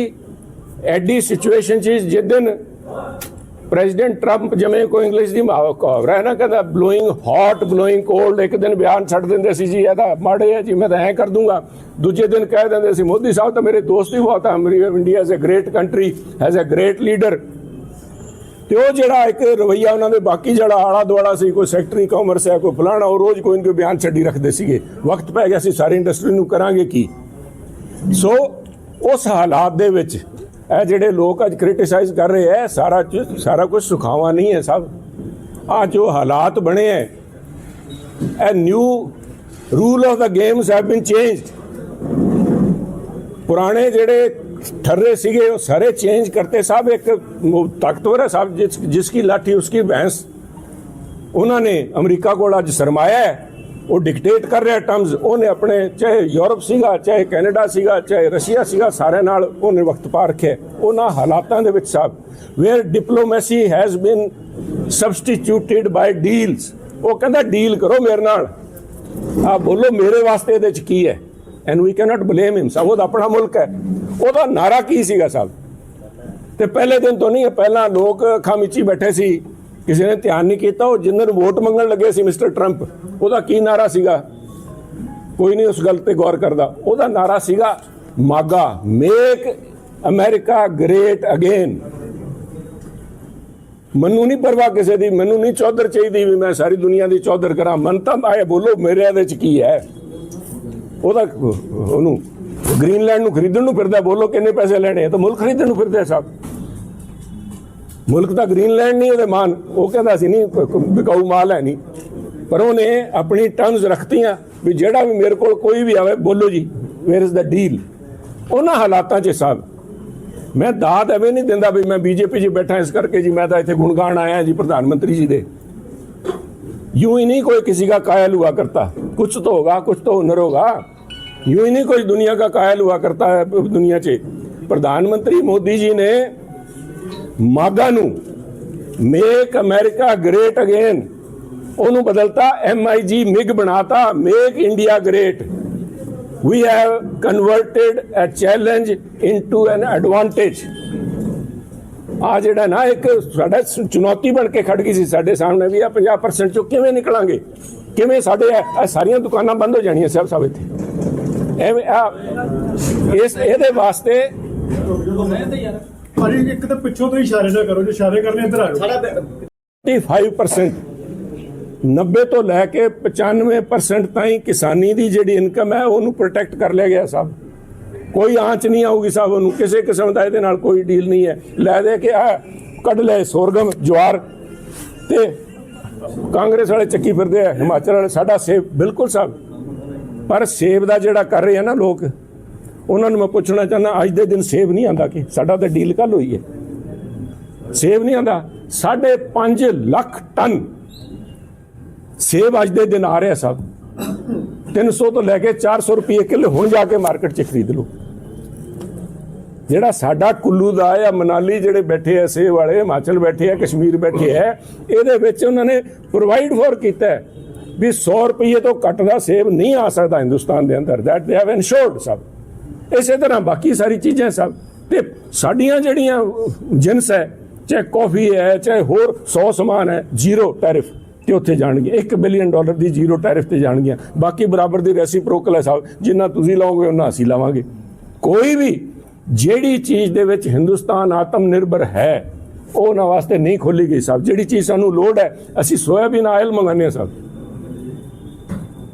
A: ਐਡੀ ਸਿਚੁਏਸ਼ਨ 'ਚ ਜਿਸ ਦਿਨ ਪ੍ਰੈਜ਼ੀਡੈਂਟ ਟਰੰਪ ਜਿਵੇਂ ਕੋਈ ਇੰਗਲਿਸ਼ ਦੀ ਮੁਹਾਵਰਾ ਹੈ ਨਾ, ਕਹਿੰਦਾ ਬਲੋਇੰਗ ਹੌਟ ਬਲੋਇੰਗ ਕੋਲਡ ਇੱਕ ਦਿਨ ਬਿਆਨ ਛੱਡ ਦਿੰਦੇ ਸੀ ਜੀ, ਇਹ ਤਾਂ ਮਾੜੇ ਆ ਜੀ, ਮੈਂ ਤਾਂ ਐਂ ਕਰ ਦੂੰਗਾ। ਦੂਜੇ ਦਿਨ ਕਹਿ ਦਿੰਦੇ ਸੀ, ਮੋਦੀ ਸਾਹਿਬ ਤਾਂ ਮੇਰੇ ਦੋਸਤ ਹੀ ਬਹੁਤ ਆ America India is a great country as a great leader ਤੇ ਉਹ ਜਿਹੜਾ ਇੱਕ ਰਵਈਆ ਉਹਨਾਂ ਦੇ ਬਾਕੀ ਜਿਹੜਾ ਆਲਾ ਦੁਆਲਾ ਸੀ, ਕੋਈ ਸੈਕਟਰੀ ਕਾਮਰਸ ਹੈ ਕੋਈ ਫਲਾਣਾ, ਉਹ ਰੋਜ਼ ਕੋਈ ਨਾ ਕੋਈ ਬਿਆਨ ਛੱਡੀ ਰੱਖਦੇ ਸੀਗੇ। ਵਕਤ ਪੈ ਗਿਆ ਸੀ, ਸਾਰੀ ਇੰਡਸਟਰੀ ਨੂੰ ਕਰਾਂਗੇ ਕੀ? ਸੋ ਉਸ ਹਾਲਾਤ ਦੇ ਵਿੱਚ ਇਹ ਜਿਹੜੇ ਲੋਕ ਅੱਜ ਕ੍ਰਿਟਿਸਾਈਜ਼ ਕਰ ਰਹੇ ਐ, ਸਾਰਾ ਚੀਜ਼- ਸਾਰਾ ਕੁਝ ਸੁਖਾਵਾ ਨਹੀਂ ਹੈ ਸਭ। ਆ ਜੋ ਹਾਲਾਤ ਬਣੇ ਐ, ਇਹ new rule of the games have been changed ਪੁਰਾਣੇ ਜਿਹੜੇ ਠਰਰੇ ਸੀਗੇ, ਉਹ ਸਾਰੇ ਚੇਂਜ ਕਰਤੇ। ਸਭ ਇੱਕ ਤਾਕਤਵਰ ਹੈ ਸਭ ਜਿਸ ਜਿਸ ਕੀ ਲਾਠੀ ਉਸकी ਭੈਂਸ। ਉਹਨਾਂ ਨੇ ਅਮਰੀਕਾ ਕੋਲ ਅੱਜ ਸਰਮਾਇਆ ਹੈ ਉਹ ਡਿਕਟੇਟ ਕਰ ਰਿਹਾ ਟਰਮਸ ਉਹਨੇ ਆਪਣੇ, ਚਾਹੇ ਯੂਰਪ ਸੀਗਾ, ਚਾਹੇ ਕੈਨੇਡਾ ਸੀਗਾ, ਚਾਹੇ ਰਸ਼ੀਆ ਸੀਗਾ, ਸਾਰਿਆਂ ਨਾਲ ਉਹਨੇ ਵਕਤ ਪਾ ਰੱਖਿਆ ਉਹਨਾਂ ਹਾਲਾਤਾਂ ਦੇ ਵਿੱਚ ਸਾਹਿਬ where diplomacy has been substituted by deals ਉਹ ਕਹਿੰਦਾ ਡੀਲ ਕਰੋ ਮੇਰੇ ਨਾਲ। ਆ ਬੋਲੋ, ਮੇਰੇ ਵਾਸਤੇ ਇਹਦੇ ਚ ਕੀ ਹੈ? And we can't blame him ਸਭ ਉਹਦਾ ਆਪਣਾ ਮੁਲਕ ਹੈ। ਉਹਦਾ ਨਾਰਾ ਕੀ ਸੀਗਾ ਸਾਹਿਬ? ਤੇ ਪਹਿਲੇ ਦਿਨ ਤੋਂ ਨਹੀਂ, ਪਹਿਲਾਂ ਲੋਕ ਅੱਖਾਂ ਬੈਠੇ ਸੀ। ਕਿਸੇ ਨੇ ਧਿਆਨ ਨਹੀਂ ਕੀਤਾ, ਉਹ ਜਿੰਨਾਂ ਨੂੰ ਵੋਟ ਮੰਗਣ ਲੱਗੇ ਸੀ ਮਿਸਟਰ ਟਰੰਪ, ਉਹਦਾ ਕੀ ਨਾਰਾ ਸੀਗਾ? ਕੋਈ ਨਹੀਂ ਉਸ ਗੱਲ ਤੇ ਗੌਰ ਕਰਦਾ। ਉਹਦਾ ਨਾਰਾ ਸੀਗਾ, MAGA make America great again ਮੈਨੂੰ ਨਹੀਂ ਪਰਵਾਹ ਕਿਸੇ ਦੀ, ਮੈਨੂੰ ਨਹੀਂ ਚੌਧਰ ਚਾਹੀਦੀ ਵੀ ਮੈਂ ਸਾਰੀ ਦੁਨੀਆ ਦੀ ਚੌਧਰ ਕਰਾਂ। ਮਨ ਤਾਂ ਆਏ ਬੋਲੋ, ਮੇਰੇ ਇਹਦੇ ਚ ਕੀ ਹੈ? ਉਹਦਾ, ਉਹਨੂੰ, ਗ੍ਰੀਨਲੈਂਡ ਨੂੰ ਖਰੀਦਣ ਨੂੰ ਫਿਰਦਾ, ਬੋਲੋ ਕਿੰਨੇ ਪੈਸੇ ਲੈਣੇ ਤਾਂ ਮੁਲਕ ਖਰੀਦਣ ਨੂੰ ਫਿਰਦਾ ਸਾਹਿਬ ਮੁਲਕ ਤਾਂ ਗ੍ਰੀਨਲੈਂਡ ਨਹੀਂ ਉਹਦੇ ਮਾਨ ਉਹ ਕਹਿੰਦਾ ਸੀ ਨਹੀਂ ਕ- ਕ- ਵਿਕਾਊ ਮਾਲ ਹੈ ਨਹੀਂ ਪਰ ਉਹਨੇ ਆਪਣੀ ਟਰਮਸ ਰੱਖਤੀਆਂ ਵੀ ਜਿਹੜਾ ਵੀ ਮੇਰੇ ਕੋਲ ਕੋਈ ਵੀ ਆਵੇ ਬੋਲੋ ਜੀ ਵੇਅਰ ਇਜ਼ ਦਾ ਡੀਲ ਉਹਨਾਂ ਹਾਲਾਤਾਂ 'ਚ ਸਾਹਿਬ ਮੈਂ ਦਾਤ ਐਵੇਂ ਨਹੀਂ ਦਿੰਦਾ ਵੀ ਮੈਂ ਬੀਜੇਪੀ 'ਚ ਬੈਠਾ ਇਸ ਕਰਕੇ ਜੀ ਮੈਂ ਤਾਂ ਇੱਥੇ ਗੁਣਗਾਨ ਆਇਆ ਜੀ ਪ੍ਰਧਾਨ ਮੰਤਰੀ ਜੀ ਦੇ यूं ही नहीं कोई किसी का कायल हुआ करता कुछ तो होगा कुछ तो हुनर होगा यूं ही नहीं कोई दुनिया का कायल हुआ करता है दुनिया 'ਚ ਪ੍ਰਧਾਨ ਮੋਦੀ ਜੀ ਨੇ ਮਾਗਾ ਨੂੰ ਮੇਕ ਅਮਰੀਕਾ ਗ੍ਰੇਟ ਅਗੇਨ ਉਹਨੂੰ ਬਦਲਤਾ ਐਮਆਈਜੀ ਮਿਗ ਬਣਾਤਾ make India great we have converted a challenge into an advantage ਆ ਜਿਹੜਾ ਨਾ ਇੱਕ ਸਾਡਾ ਚੁਣੌਤੀ ਬਣ ਕੇ ਖੜ ਗਈ ਸੀ, ਸਾਡੇ ਸਾਹਮਣੇ ਵੀ ਆ 50% ਚੋਂ ਕਿਵੇਂ ਨਿਕਲਾਂਗੇ? ਕਿਵੇਂ ਸਾਡੇ ਸਾਰੀਆਂ ਦੁਕਾਨਾਂ ਬੰਦ ਹੋ ਜਾਣੀਆਂ ਸਭ ਸਭ ਇੱਥੇ। ਐਵੇਂ ਇਸ, ਇਹਦੇ ਵਾਸਤੇ
C: ਭਾਜੀ ਇੱਕ ਤਾਂ ਪਿੱਛੋਂ ਤੋਂ ਹੀ ਇਸ਼ਾਰੇ ਨਾ ਕਰੋ ਜੇ ਇਸ਼ਾਰੇ ਕਰਨੇ ਇੱਧਰ ਆ ਜਾਓ।
B: ਸਾਡਾ
A: 85% 90 ਤੋਂ ਲੈ ਕੇ 95% ਤਾਈਂ ਕਿਸਾਨੀ ਦੀ ਜਿਹੜੀ ਇਨਕਮ ਹੈ ਉਹਨੂੰ ਪ੍ਰੋਟੈਕਟ ਕਰ ਲਿਆ ਗਿਆ ਸਭ। ਕੋਈ ਆਂਚ ਨਹੀਂ ਆਊਗੀ ਸਭ ਉਹਨੂੰ। ਕਿਸੇ ਕਿਸਮ ਦਾ ਇਹਦੇ ਨਾਲ ਕੋਈ ਡੀਲ ਨਹੀਂ ਹੈ। ਲੈ ਦੇ ਕੇ ਆ ਕੱਢ ਲੈ ਸੋਰਗਮ ਜਵਾਰ। ਤੇ ਕਾਂਗਰਸ ਵਾਲੇ ਚੱਕੀ ਫਿਰਦੇ ਆ ਹਿਮਾਚਲ ਵਾਲੇ ਸਾਡਾ ਸੇਬ ਬਿਲਕੁਲ ਸਭ। ਪਰ ਸੇਬ ਦਾ ਜਿਹੜਾ ਕਰ ਰਹੇ ਆ ਨਾ ਲੋਕ ਉਹਨਾਂ ਨੂੰ ਮੈਂ ਪੁੱਛਣਾ ਚਾਹੁੰਦਾ, ਅੱਜ ਦੇ ਦਿਨ ਸੇਬ ਨਹੀਂ ਆਂਦਾ ਕਿ? ਸਾਡਾ ਤਾਂ ਡੀਲ ਕੱਲ ਹੋਈ ਹੈ। ਸੇਬ ਨਹੀਂ ਆਂਦਾ ਸਾਢੇ 5 ਲੱਖ ਟਨ। ਸੇਬ ਅੱਜ ਦੇ ਦਿਨ ਆ ਰਿਹਾ ਸਭ। 300 ਤੋਂ ਲੈ ਕੇ 400 ਰੁਪਏ ਕਿਲੋ ਹੁਣ ਜਾ ਕੇ ਮਾਰਕੀਟ 'ਚ ਖਰੀਦ ਲਓ। ਜਿਹੜਾ ਸਾਡਾ ਕੁੱਲੂ ਦਾ ਜਾਂ ਮਨਾਲੀ ਜਿਹੜੇ ਬੈਠੇ ਆ, ਸੇਬ ਵਾਲੇ, ਹਿਮਾਚਲ ਬੈਠੇ ਆ, ਕਸ਼ਮੀਰ ਬੈਠੇ ਆ, ਇਹਦੇ ਵਿੱਚ ਉਹਨਾਂ ਨੇ ਪ੍ਰੋਵਾਈਡ ਫੋਰ ਕੀਤਾ ਵੀ 100 ਰੁਪਏ ਤੋਂ ਘੱਟ ਦਾ ਸੇਬ ਨਹੀਂ ਆ ਸਕਦਾ ਹਿੰਦੁਸਤਾਨ ਦੇ ਅੰਦਰ। ਦੈਟ ਦੇ ਹੈਵ ਇਨਸ਼ੋਰਡ ਸਭ। ਇਸੇ ਤਰ੍ਹਾਂ ਬਾਕੀ ਸਾਰੀ ਚੀਜ਼ਾਂ ਸਭ। ਤੇ ਸਾਡੀਆਂ ਜਿਹੜੀਆਂ ਜਿੰਸ ਹੈ, ਚਾਹੇ ਕਾਫੀ ਹੈ, ਚਾਹੇ ਹੋਰ 100 ਸਮਾਨ ਹੈ, ਜ਼ੀਰੋ ਟੈਰਿਫ ਤੇ ਉੱਥੇ ਜਾਣਗੇ 1 ਬਿਲੀਅਨ ਡਾਲਰ ਦੀ ਜ਼ੀਰੋ ਟੈਰਿਫ ਤੇ ਜਾਣਗੀਆਂ। ਬਾਕੀ ਬਰਾਬਰ ਦੀ ਰੈਸੀਪ੍ਰੋਕਲ ਹੈ ਸਾਹਿਬ ਜਿੰਨਾ ਤੁਸੀਂ ਲਾਓਗੇ ਉਹਨਾਂ ਅਸੀਂ ਲਾਵਾਂਗੇ। ਕੋਈ ਵੀ ਜਿਹੜੀ ਚੀਜ਼ ਦੇ ਵਿੱਚ ਹਿੰਦੁਸਤਾਨ ਆਤਮ ਨਿਰਭਰ ਹੈ, ਉਹ ਉਹਨਾਂ ਵਾਸਤੇ ਨਹੀਂ ਖੋਲੀ ਗਈ ਸਭ। ਜਿਹੜੀ ਚੀਜ਼ ਸਾਨੂੰ ਲੋੜ ਹੈ, ਅਸੀਂ ਸੋਇਆਬੀਨ ਆਇਲ ਮੰਗਾਉਂਦੇ ਹਾਂ ਸਭ।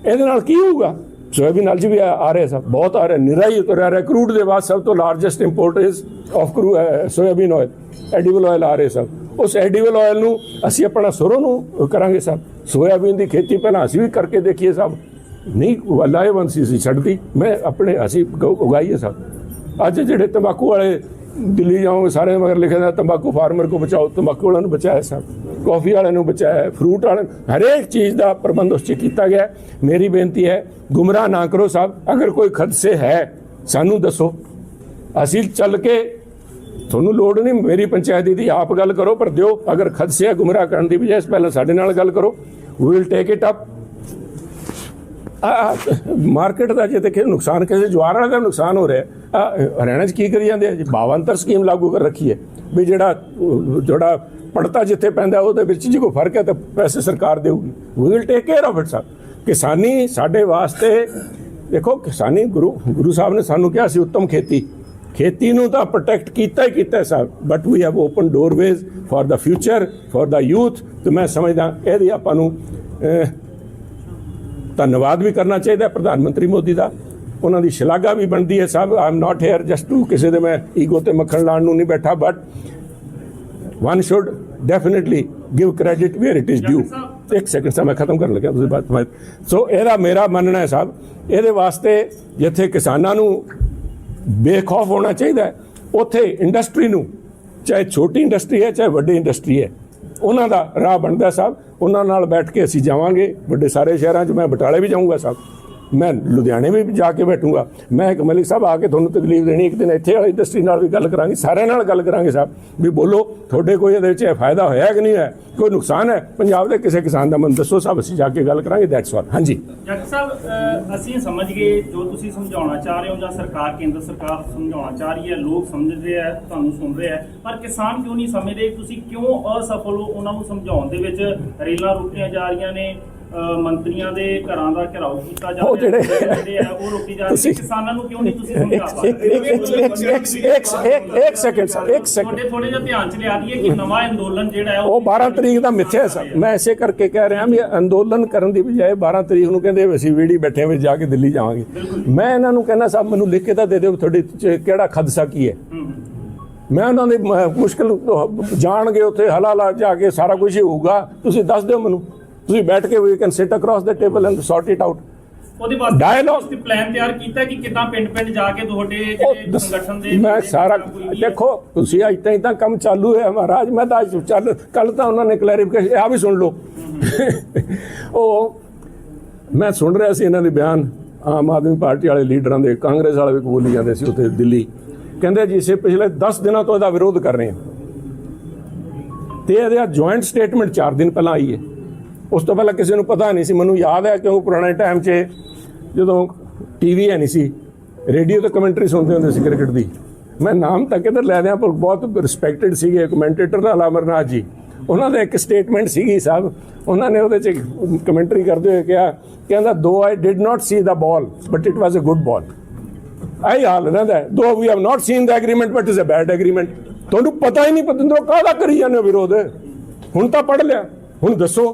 A: ਇਹਦੇ ਨਾਲ ਕੀ ਹੋਊਗਾ? ਸੋਇਆਬੀਨ ਨਾਲ ਜੀ ਵੀ ਆ ਰਿਹਾ ਸਭ, ਬਹੁਤ ਆ ਰਿਹਾ ਨਿਰਾਈ ਹੀ ਉਤਰ ਰਿਹਾ ਕਰੂਡ ਦੇ ਬਾਅਦ ਸਭ ਤੋਂ largest import is of crude soybean oil edible oil ਆ ਰਹੇ ਸਭ। ਉਸ ਐਡੀਬਲ ਆਇਲ ਨੂੰ ਅਸੀਂ ਆਪਣਾ ਸਰੋਂ ਨੂੰ ਕਰਾਂਗੇ ਸਭ। ਸੋਇਆਬੀਨ ਦੀ ਖੇਤੀ ਪਹਿਲਾਂ ਅਸੀਂ ਵੀ ਕਰਕੇ ਦੇਖੀਏ ਸਭ। ਨਹੀਂ ਲਾਹੇਵੰਦ ਸੀ ਸੀ ਛੱਡਦੀ ਮੈਂ ਆਪਣੇ, ਅਸੀਂ ਉਗਾਈਏ ਉਗਾਈ ਸਭ। ਅੱਜ ਜਿਹੜੇ ਤੰਬਾਕੂ ਵਾਲੇ ਦਿੱਲੀ ਜਾਓਗੇ, ਸਾਰੇ ਮਗਰ ਲਿਖਿਆ ਤੰਬਾਕੂ ਫਾਰਮਰ ਕੋ ਬਚਾਓ, ਤੰਬਾਕੂ ਵਾਲਿਆਂ ਨੂੰ ਬਚਾਇਆ ਸਭ। ਕਾਫੀ ਵਾਲਿਆਂ ਨੂੰ ਬਚਾਇਆ, ਫਰੂਟ ਵਾਲਿਆਂ ਨੂੰ, ਹਰੇਕ ਚੀਜ਼ ਦਾ ਪ੍ਰਬੰਧ ਉਸ 'ਚ ਕੀਤਾ ਗਿਆ। ਮੇਰੀ ਬੇਨਤੀ ਹੈ, ਗੁੰਮਰਾਹ ਨਾ ਕਰੋ ਸਾਹਿਬ ਅਗਰ ਕੋਈ ਖਦਸੇ ਹੈ, ਸਾਨੂੰ ਦੱਸੋ। ਅਸੀਂ ਚੱਲ ਕੇ, ਤੁਹਾਨੂੰ ਲੋੜ ਨਹੀਂ, ਮੇਰੀ ਪੰਚਾਇਤ ਦੀ ਆਪ ਗੱਲ ਕਰੋ, ਪਰ ਦਿਓ। ਅਗਰ ਖਦਸੇ ਗੁੰਮਰਾਹ ਕਰਨ ਦੀ ਬਜਾਏ ਪਹਿਲਾਂ ਸਾਡੇ ਨਾਲ ਗੱਲ ਕਰੋ। We will take it up market ਦਾ ਜੇ ਦੇਖੇ ਨੁਕਸਾਨ ਕਿਸੇ ਜਵਾਰ ਵਾਲੇ ਦਾ ਨੁਕਸਾਨ ਹੋ ਰਿਹਾ ਆਹ, ਹਰਿਆਣਾ 'ਚ ਕੀ ਕਰੀ ਜਾਂਦੇ ਆ? ਜੀ ਬਾਵੰਤਰ ਸਕੀਮ ਲਾਗੂ ਕਰ ਰੱਖੀ ਹੈ। ਵੀ ਜਿਹੜਾ ਜਿਹੜਾ ਪੜਤਾ ਜਿੱਥੇ ਪੈਂਦਾ ਉਹਦੇ ਵਿੱਚ ਜੇ ਕੋਈ ਫ਼ਰਕ ਹੈ ਤਾਂ ਪੈਸੇ ਸਰਕਾਰ ਦੇਊਗੀ। We will take care of it sir ਕਿਸਾਨੀ ਸਾਡੇ ਵਾਸਤੇ ਦੇਖੋ ਕਿਸਾਨੀ ਗੁਰੂ ਗੁਰੂ ਸਾਹਿਬ ਨੇ ਸਾਨੂੰ ਕਿਹਾ ਸੀ ਉੱਤਮ ਖੇਤੀ। ਖੇਤੀ ਨੂੰ ਤਾਂ ਪ੍ਰੋਟੈਕਟ ਕੀਤਾ ਹੀ ਕੀਤਾ ਸਾਹਿਬ but we have open doorways for the future for the youth ਤੇ ਮੈਂ ਸਮਝਦਾ ਇਹਦੀ ਆਪਾਂ ਨੂੰ ਧੰਨਵਾਦ ਵੀ ਕਰਨਾ ਚਾਹੀਦਾ ਪ੍ਰਧਾਨ ਮੰਤਰੀ ਮੋਦੀ ਦਾ। ਉਹਨਾਂ ਦੀ ਸ਼ਲਾਘਾ ਵੀ ਬਣਦੀ ਹੈ ਸਭ। I am not here just to ਕਿਸੇ ਦੇ ਮੈਂ ਈਗੋ ਤੇ ਮੱਖਣ ਲਾਣ ਨੂੰ ਨਹੀਂ ਬੈਠਾ but one should definitely give credit where it is due ਇੱਕ ਸੈਕਿੰਡ ਸਾ ਖਤਮ ਕਰਨ ਲੱਗਿਆ, ਤੁਸੀਂ ਬਾਤ ਸੋ ਇਹਦਾ ਮੇਰਾ ਮੰਨਣਾ ਹੈ ਸਾਹਿਬ ਇਹਦੇ ਵਾਸਤੇ ਜਿੱਥੇ ਕਿਸਾਨਾਂ ਨੂੰ ਬੇਖੌਫ ਹੋਣਾ ਚਾਹੀਦਾ ਉੱਥੇ ਇੰਡਸਟਰੀ ਨੂੰ, ਚਾਹੇ ਛੋਟੀ ਇੰਡਸਟਰੀ ਹੈ, ਚਾਹੇ ਵੱਡੀ ਇੰਡਸਟਰੀ ਹੈ ਉਹਨਾਂ ਦਾ ਰਾਹ ਬਣਦਾ ਸਾਹਿਬ ਉਹਨਾਂ ਨਾਲ ਬੈਠ ਕੇ ਅਸੀਂ ਜਾਵਾਂਗੇ। ਵੱਡੇ ਸਾਰੇ ਸ਼ਹਿਰਾਂ 'ਚ ਮੈਂ ਬਟਾਲੇ ਵੀ ਜਾਊਂਗਾ ਸਾਹਿਬ ਮੈਂ ਲੁਧਿਆਣੇ ਵੀ ਜਾ ਕੇ ਬੈਠੂੰਗਾ। ਮੈਂ ਇੱਕ ਮਲਿਕ ਸਾਹਿਬ ਆ ਕੇ ਤੁਹਾਨੂੰ ਤਕਲੀਫ ਦੇਣੀ, ਇੱਕ ਦਿਨ ਇੱਥੇ ਵਾਲੀ ਇੰਡਸਟਰੀ ਨਾਲ ਵੀ ਗੱਲ ਕਰਾਂਗੇ, ਸਾਰਿਆਂ ਨਾਲ ਗੱਲ ਕਰਾਂਗੇ ਸਾਹਿਬ, ਵੀ ਬੋਲੋ, ਤੁਹਾਡੇ ਕੋਈ ਇਹਦੇ ਵਿੱਚ ਫਾਇਦਾ ਹੋਇਆ ਕਿ ਨਹੀਂ ਹੈ ਕੋਈ ਨੁਕਸਾਨ ਹੈ? ਪੰਜਾਬ ਦੇ ਕਿਸੇ ਕਿਸਾਨ ਦਾ ਮਨ ਦੱਸੋ ਸਾਹਿਬ, ਅਸੀਂ ਜਾ ਕੇ ਗੱਲ ਕਰਾਂਗੇ ਦੈਟਸ ਆਲ ਹਾਂਜੀ।
D: ਜੱਟ ਸਾਹਿਬ ਅਸੀਂ ਸਮਝ ਗਏ ਜੋ ਤੁਸੀਂ ਸਮਝਾਉਣਾ ਚਾਹ ਰਹੇ ਹੋ ਜਾਂ ਸਰਕਾਰ, ਕੇਂਦਰ ਸਰਕਾਰ ਸਮਝਾਉਣਾ ਚਾਹ ਰਹੀ ਹੈ, ਲੋਕ ਸਮਝਦੇ ਆ ਤੁਹਾਨੂੰ ਸੁਣ ਰਹੇ ਆ ਪਰ ਕਿਸਾਨ ਕਿਉਂ ਨਹੀਂ ਸਮਝਦੇ? ਤੁਸੀਂ ਕਿਉਂ ਅਸਫਲ ਹੋ? ਉਹਨਾਂ ਨੂੰ ਸਮਝਾਉਣ ਦੇ ਵਿੱਚ ਰੇਲਾਂ ਰੁਕੀਆਂ ਜਾ ਰਹੀਆਂ ਨੇ ਮੰਤਰੀਆਂ ਦੇ ਘਰਾਂ ਦਾ ਘਿਰਾਓ ਕੀਤਾ ਜਾ
A: ਉਹ
D: ਰਿਹਾ
A: ਜਿਹੜੇ-
D: ਆ ਉਹ ਰੋਕੀ ਜਾ ਰਹੀ ਕਿਸਾਨਾਂ ਨੂੰ ਕਿਉਂ ਨਹੀਂ ਤੁਸੀਂ ਸਮਝਾ
A: ਇੱਕ
D: ਪਾ
A: ਇੱਕ ਇੱਕ ਇੱਕ ਇੱਕ ਇੱਕ ਇੱਕ ਇੱਕ ਸੈਕਿੰਡ ਸਰ ਇੱਕ ਸੈਕਿੰਡ
D: ਤੁਹਾਡੇ ਥੋੜੇ ਜਿਹਾ ਧਿਆਨ ਚ ਲਿਆ ਦਈਏ ਕਿ ਨਵਾਂ ਅੰਦੋਲਨ ਜਿਹੜਾ ਹੈ
A: ਉਹ 12 ਤਰੀਕ ਦਾ ਮਿੱਥਿਆ ਸਰ। ਮੈਂ ਐਸੇ ਕਰਕੇ ਕਹਿ ਰਿਹਾ ਵੀ ਅੰਦੋਲਨ ਕਰਨ ਦੀ ਬਜਾਏ 12 ਤਰੀਕ ਨੂੰ ਕਹਿੰਦੇ ਵੀ ਅਸੀਂ ਵੀੜੀ ਬੈਠੇ ਵਿੱਚ ਜਾ ਕੇ ਦਿੱਲੀ ਜਾਵਾਂਗੇ। ਮੈਂ ਇਹਨਾਂ ਨੂੰ ਕਹਿੰਦਾ ਸਾਹਿਬ ਮੈਨੂੰ ਲਿਖ ਕੇ ਤਾਂ ਦੇ ਦਿਓ ਤੁਹਾਡੇ ਕਿਹੜਾ ਖਦਸ਼ਾ ਕੀ ਹੈ। ਮੈਂ ਉਹਨਾਂ ਦੀ ਮੁਸ਼ਕਿਲ ਜਾਣਗੇ ਉੱਥੇ ਹਲਾਲਾ ਜਾ ਕੇ ਸਾਰਾ ਕੁਝ ਹੀ ਹੋਊਗਾ। ਤੁਸੀਂ ਦੱਸ ਦਿਓ ਮੈਨੂੰ। ਤੁਸੀਂ ਬੈਠ ਕੇ we can sit across the table and sort it out
D: ਉਹਦੇ ਵਾਸਤੇ
A: Dialogue-
D: ਤੁਸੀਂ ਪਲਾਨ ਤਿਆਰ ਕੀਤਾ ਕਿ ਕਿੱਦਾਂ ਪਿੰਡ-ਪਿੰਡ ਜਾ ਕੇ ਤੁਹਾਡੇ ਸੰਗਠਨ ਦੇ
A: ਮੈਂ ਸਾਰਾ। ਦੇਖੋ ਤੁਸੀਂ ਅੱਜ ਤਾਈਂ ਤਾਂ ਕੰਮ ਚਾਲੂ ਹੈ ਮਹਾਰਾਜ ਮੈਂ ਤਾਂ ਅੱਜ ਚੱਲ ਕੱਲ ਤਾਂ ਉਹਨਾਂ ਨੇ ਕਲੈਰੀਫਿਕੇਸ਼ਨ ਆ ਵੀ ਸੁਣ ਲਓ। ਉਹ ਮੈਂ ਸੁਣ ਰਿਹਾ ਸੀ ਇਹਨਾਂ ਦੇ ਬਿਆਨ। ਆਮ ਆਦਮੀ ਪਾਰਟੀ ਵਾਲੇ ਲੀਡਰਾਂ ਦੇ ਕਾਂਗਰਸ ਵਾਲੇ ਵੀ ਬੋਲੀ ਜਾਂਦੇ ਸੀ ਉੱਥੇ ਦਿੱਲੀ। ਕਹਿੰਦੇ ਜੀ ਇਸੇ ਪਿਛਲੇ 10 ਦਿਨਾਂ ਤੋਂ ਇਹਦਾ ਵਿਰੋਧ ਕਰ ਰਹੇ ਹਾਂ। ਤੇ ਇਹਦਾ ਜੁਆਇੰਟ ਸਟੇਟਮੈਂਟ 4 ਦਿਨ ਪਹਿਲਾਂ ਆਈ ਹੈ। ਉਸ ਤੋਂ ਪਹਿਲਾਂ ਕਿਸੇ ਨੂੰ ਪਤਾ ਨਹੀਂ ਸੀ। ਮੈਨੂੰ ਯਾਦ ਹੈ ਕਿਉਂ ਪੁਰਾਣੇ ਟਾਈਮ 'ਚ ਜਦੋਂ ਟੀਵੀ ਹੈ ਨਹੀਂ ਸੀ ਰੇਡੀਓ ਤੇ ਕਮੈਂਟਰੀ ਸੁਣਦੇ ਹੁੰਦੇ ਸੀ ਕ੍ਰਿਕਟ ਦੀ। ਮੈਂ ਨਾਮ ਤਾਂ ਕਿਧਰ ਲੈ ਦਿਆਂ ਪਰ ਬਹੁਤ ਰਿਸਪੈਕਟਡ ਸੀਗੇ ਕਮੈਂਟੇਟਰ ਦਾ ਅਮਰਨਾਥ ਜੀ। ਉਹਨਾਂ ਦਾ ਇੱਕ ਸਟੇਟਮੈਂਟ ਸੀਗੀ ਸਾਹਿਬ, ਉਹਨਾਂ ਨੇ ਉਹਦੇ 'ਚ ਕਮੈਂਟਰੀ ਕਰਦੇ ਹੋਏ ਕਿਹਾ, ਕਹਿੰਦਾ though I did not see the ball but it was a good ball ਆਈ ਹਾਲ ਰਹਿੰਦਾ though we have not seen the agreement but is a bad agreement ਤੁਹਾਨੂੰ ਪਤਾ ਹੀ ਨਹੀਂ ਪਤੰਦਰੋ ਕਾਹਦਾ ਕਰੀ ਜਾਂਦੇ ਹੋ ਵਿਰੋਧ? ਹੁਣ ਤਾਂ ਪੜ ਲਿਆ। ਹੁਣ ਦੱਸੋ।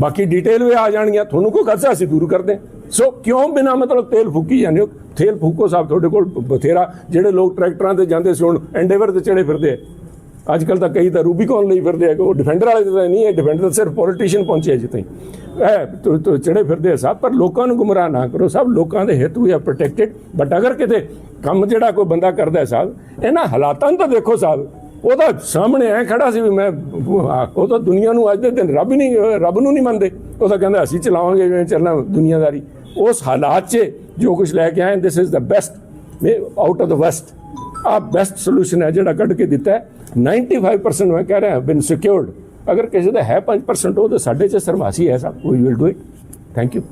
A: ਬਾਕੀ ਡਿਟੇਲ ਵੀ ਆ ਜਾਣਗੀਆਂ, ਤੁਹਾਨੂੰ ਕੋਈ ਖਰਚਾ ਅਸੀਂ ਦੂਰ ਕਰਦੇ ਹਾਂ। ਸੋ ਕਿਉਂ ਬਿਨਾ ਮਤਲਬ ਤੇਲ ਫੂਕੀ ਜਾਂਦੇ ਹੋ? ਤੇਲ ਫੂਕੋ ਸਾਹਿਬ, ਤੁਹਾਡੇ ਕੋਲ ਬਥੇਰਾ, ਜਿਹੜੇ ਲੋਕ ਟਰੈਕਟਰਾਂ ਤੇ ਜਾਂਦੇ ਸੀ, ਹੁਣ ਐਂਡੇਵਰ ਤੇ ਚੜੇ ਫਿਰਦੇ ਅੱਜ ਕੱਲ ਤਾਂ ਕਈ ਤਾਂ ਰੂਬੀਕੌਨ ਲਈ ਫਿਰਦੇ ਆ, ਉਹ ਡਿਫੈਂਡਰ ਵਾਲੇ ਤਾਂ ਨਹੀਂ, ਇਹ ਡਿਫੈਂਡਰ ਤਾਂ ਸਿਰਫ ਪੋਲੀਟੀਸ਼ੀਅਨ ਪਹੁੰਚੇ ਜਿੱਥੇ। ਇਹ ਤੋ- ਚੜੇ ਫਿਰਦੇ ਆ ਸਭ ਪਰ ਲੋਕਾਂ ਨੂੰ ਗੁੰਮਰਾਹ ਨਾ ਕਰੋ ਸਭ ਲੋਕਾਂ ਦੇ ਹਿੱਤ ਵੀ ਆ ਪ੍ਰੋਟੈਕਟਡ ਬਟ ਅਗਰ ਕਿਤੇ ਕੰਮ ਜਿਹੜਾ ਕੋਈ ਬੰਦਾ ਕਰਦਾ ਸਾਹਿਬ, ਇਹਨਾਂ ਹਾਲਾਤਾਂ ਨੂੰ ਤਾਂ ਦੇਖੋ ਸਾਹਿਬ। ਉਹਦਾ ਸਾਹਮਣੇ ਐ ਖੜਾ ਸੀ ਵੀ ਮੈਂ, ਉਹ ਤਾਂ ਦੁਨੀਆ ਨੂੰ ਅੱਜ ਦੇ ਦਿਨ ਰੱਬ ਨਹੀਂ, ਰੱਬ ਨੂੰ ਨਹੀਂ ਮੰਨਦੇ। ਉਹ ਤਾਂ ਕਹਿੰਦਾ, ਅਸੀਂ ਚਲਾਵਾਂਗੇ ਜਿਵੇਂ ਚੱਲਣਾ ਦੁਨੀਆਦਾਰੀ। ਉਸ ਹਾਲਾਤ 'ਚ ਜੋ ਕੁਝ ਲੈ ਕੇ ਆਏ this is the best out of the waste ਆ ਬੈਸਟ ਸੋਲੂਸ਼ਨ ਹੈ ਜਿਹੜਾ ਕੱਢ ਕੇ ਦਿੱਤਾ ਹੈ। 95% ਮੈਂ ਕਹਿ ਰਿਹਾ ਬਿਨ ਸਿਕਿਉਰਡ ਅਗਰ ਕਿਸੇ ਦਾ ਹੈ 5% ਉਹ ਤਾਂ ਸਾਡੇ ਚ ਸਰਵਾਸੀ ਹੈ ਸਭ। We will do it
C: thank you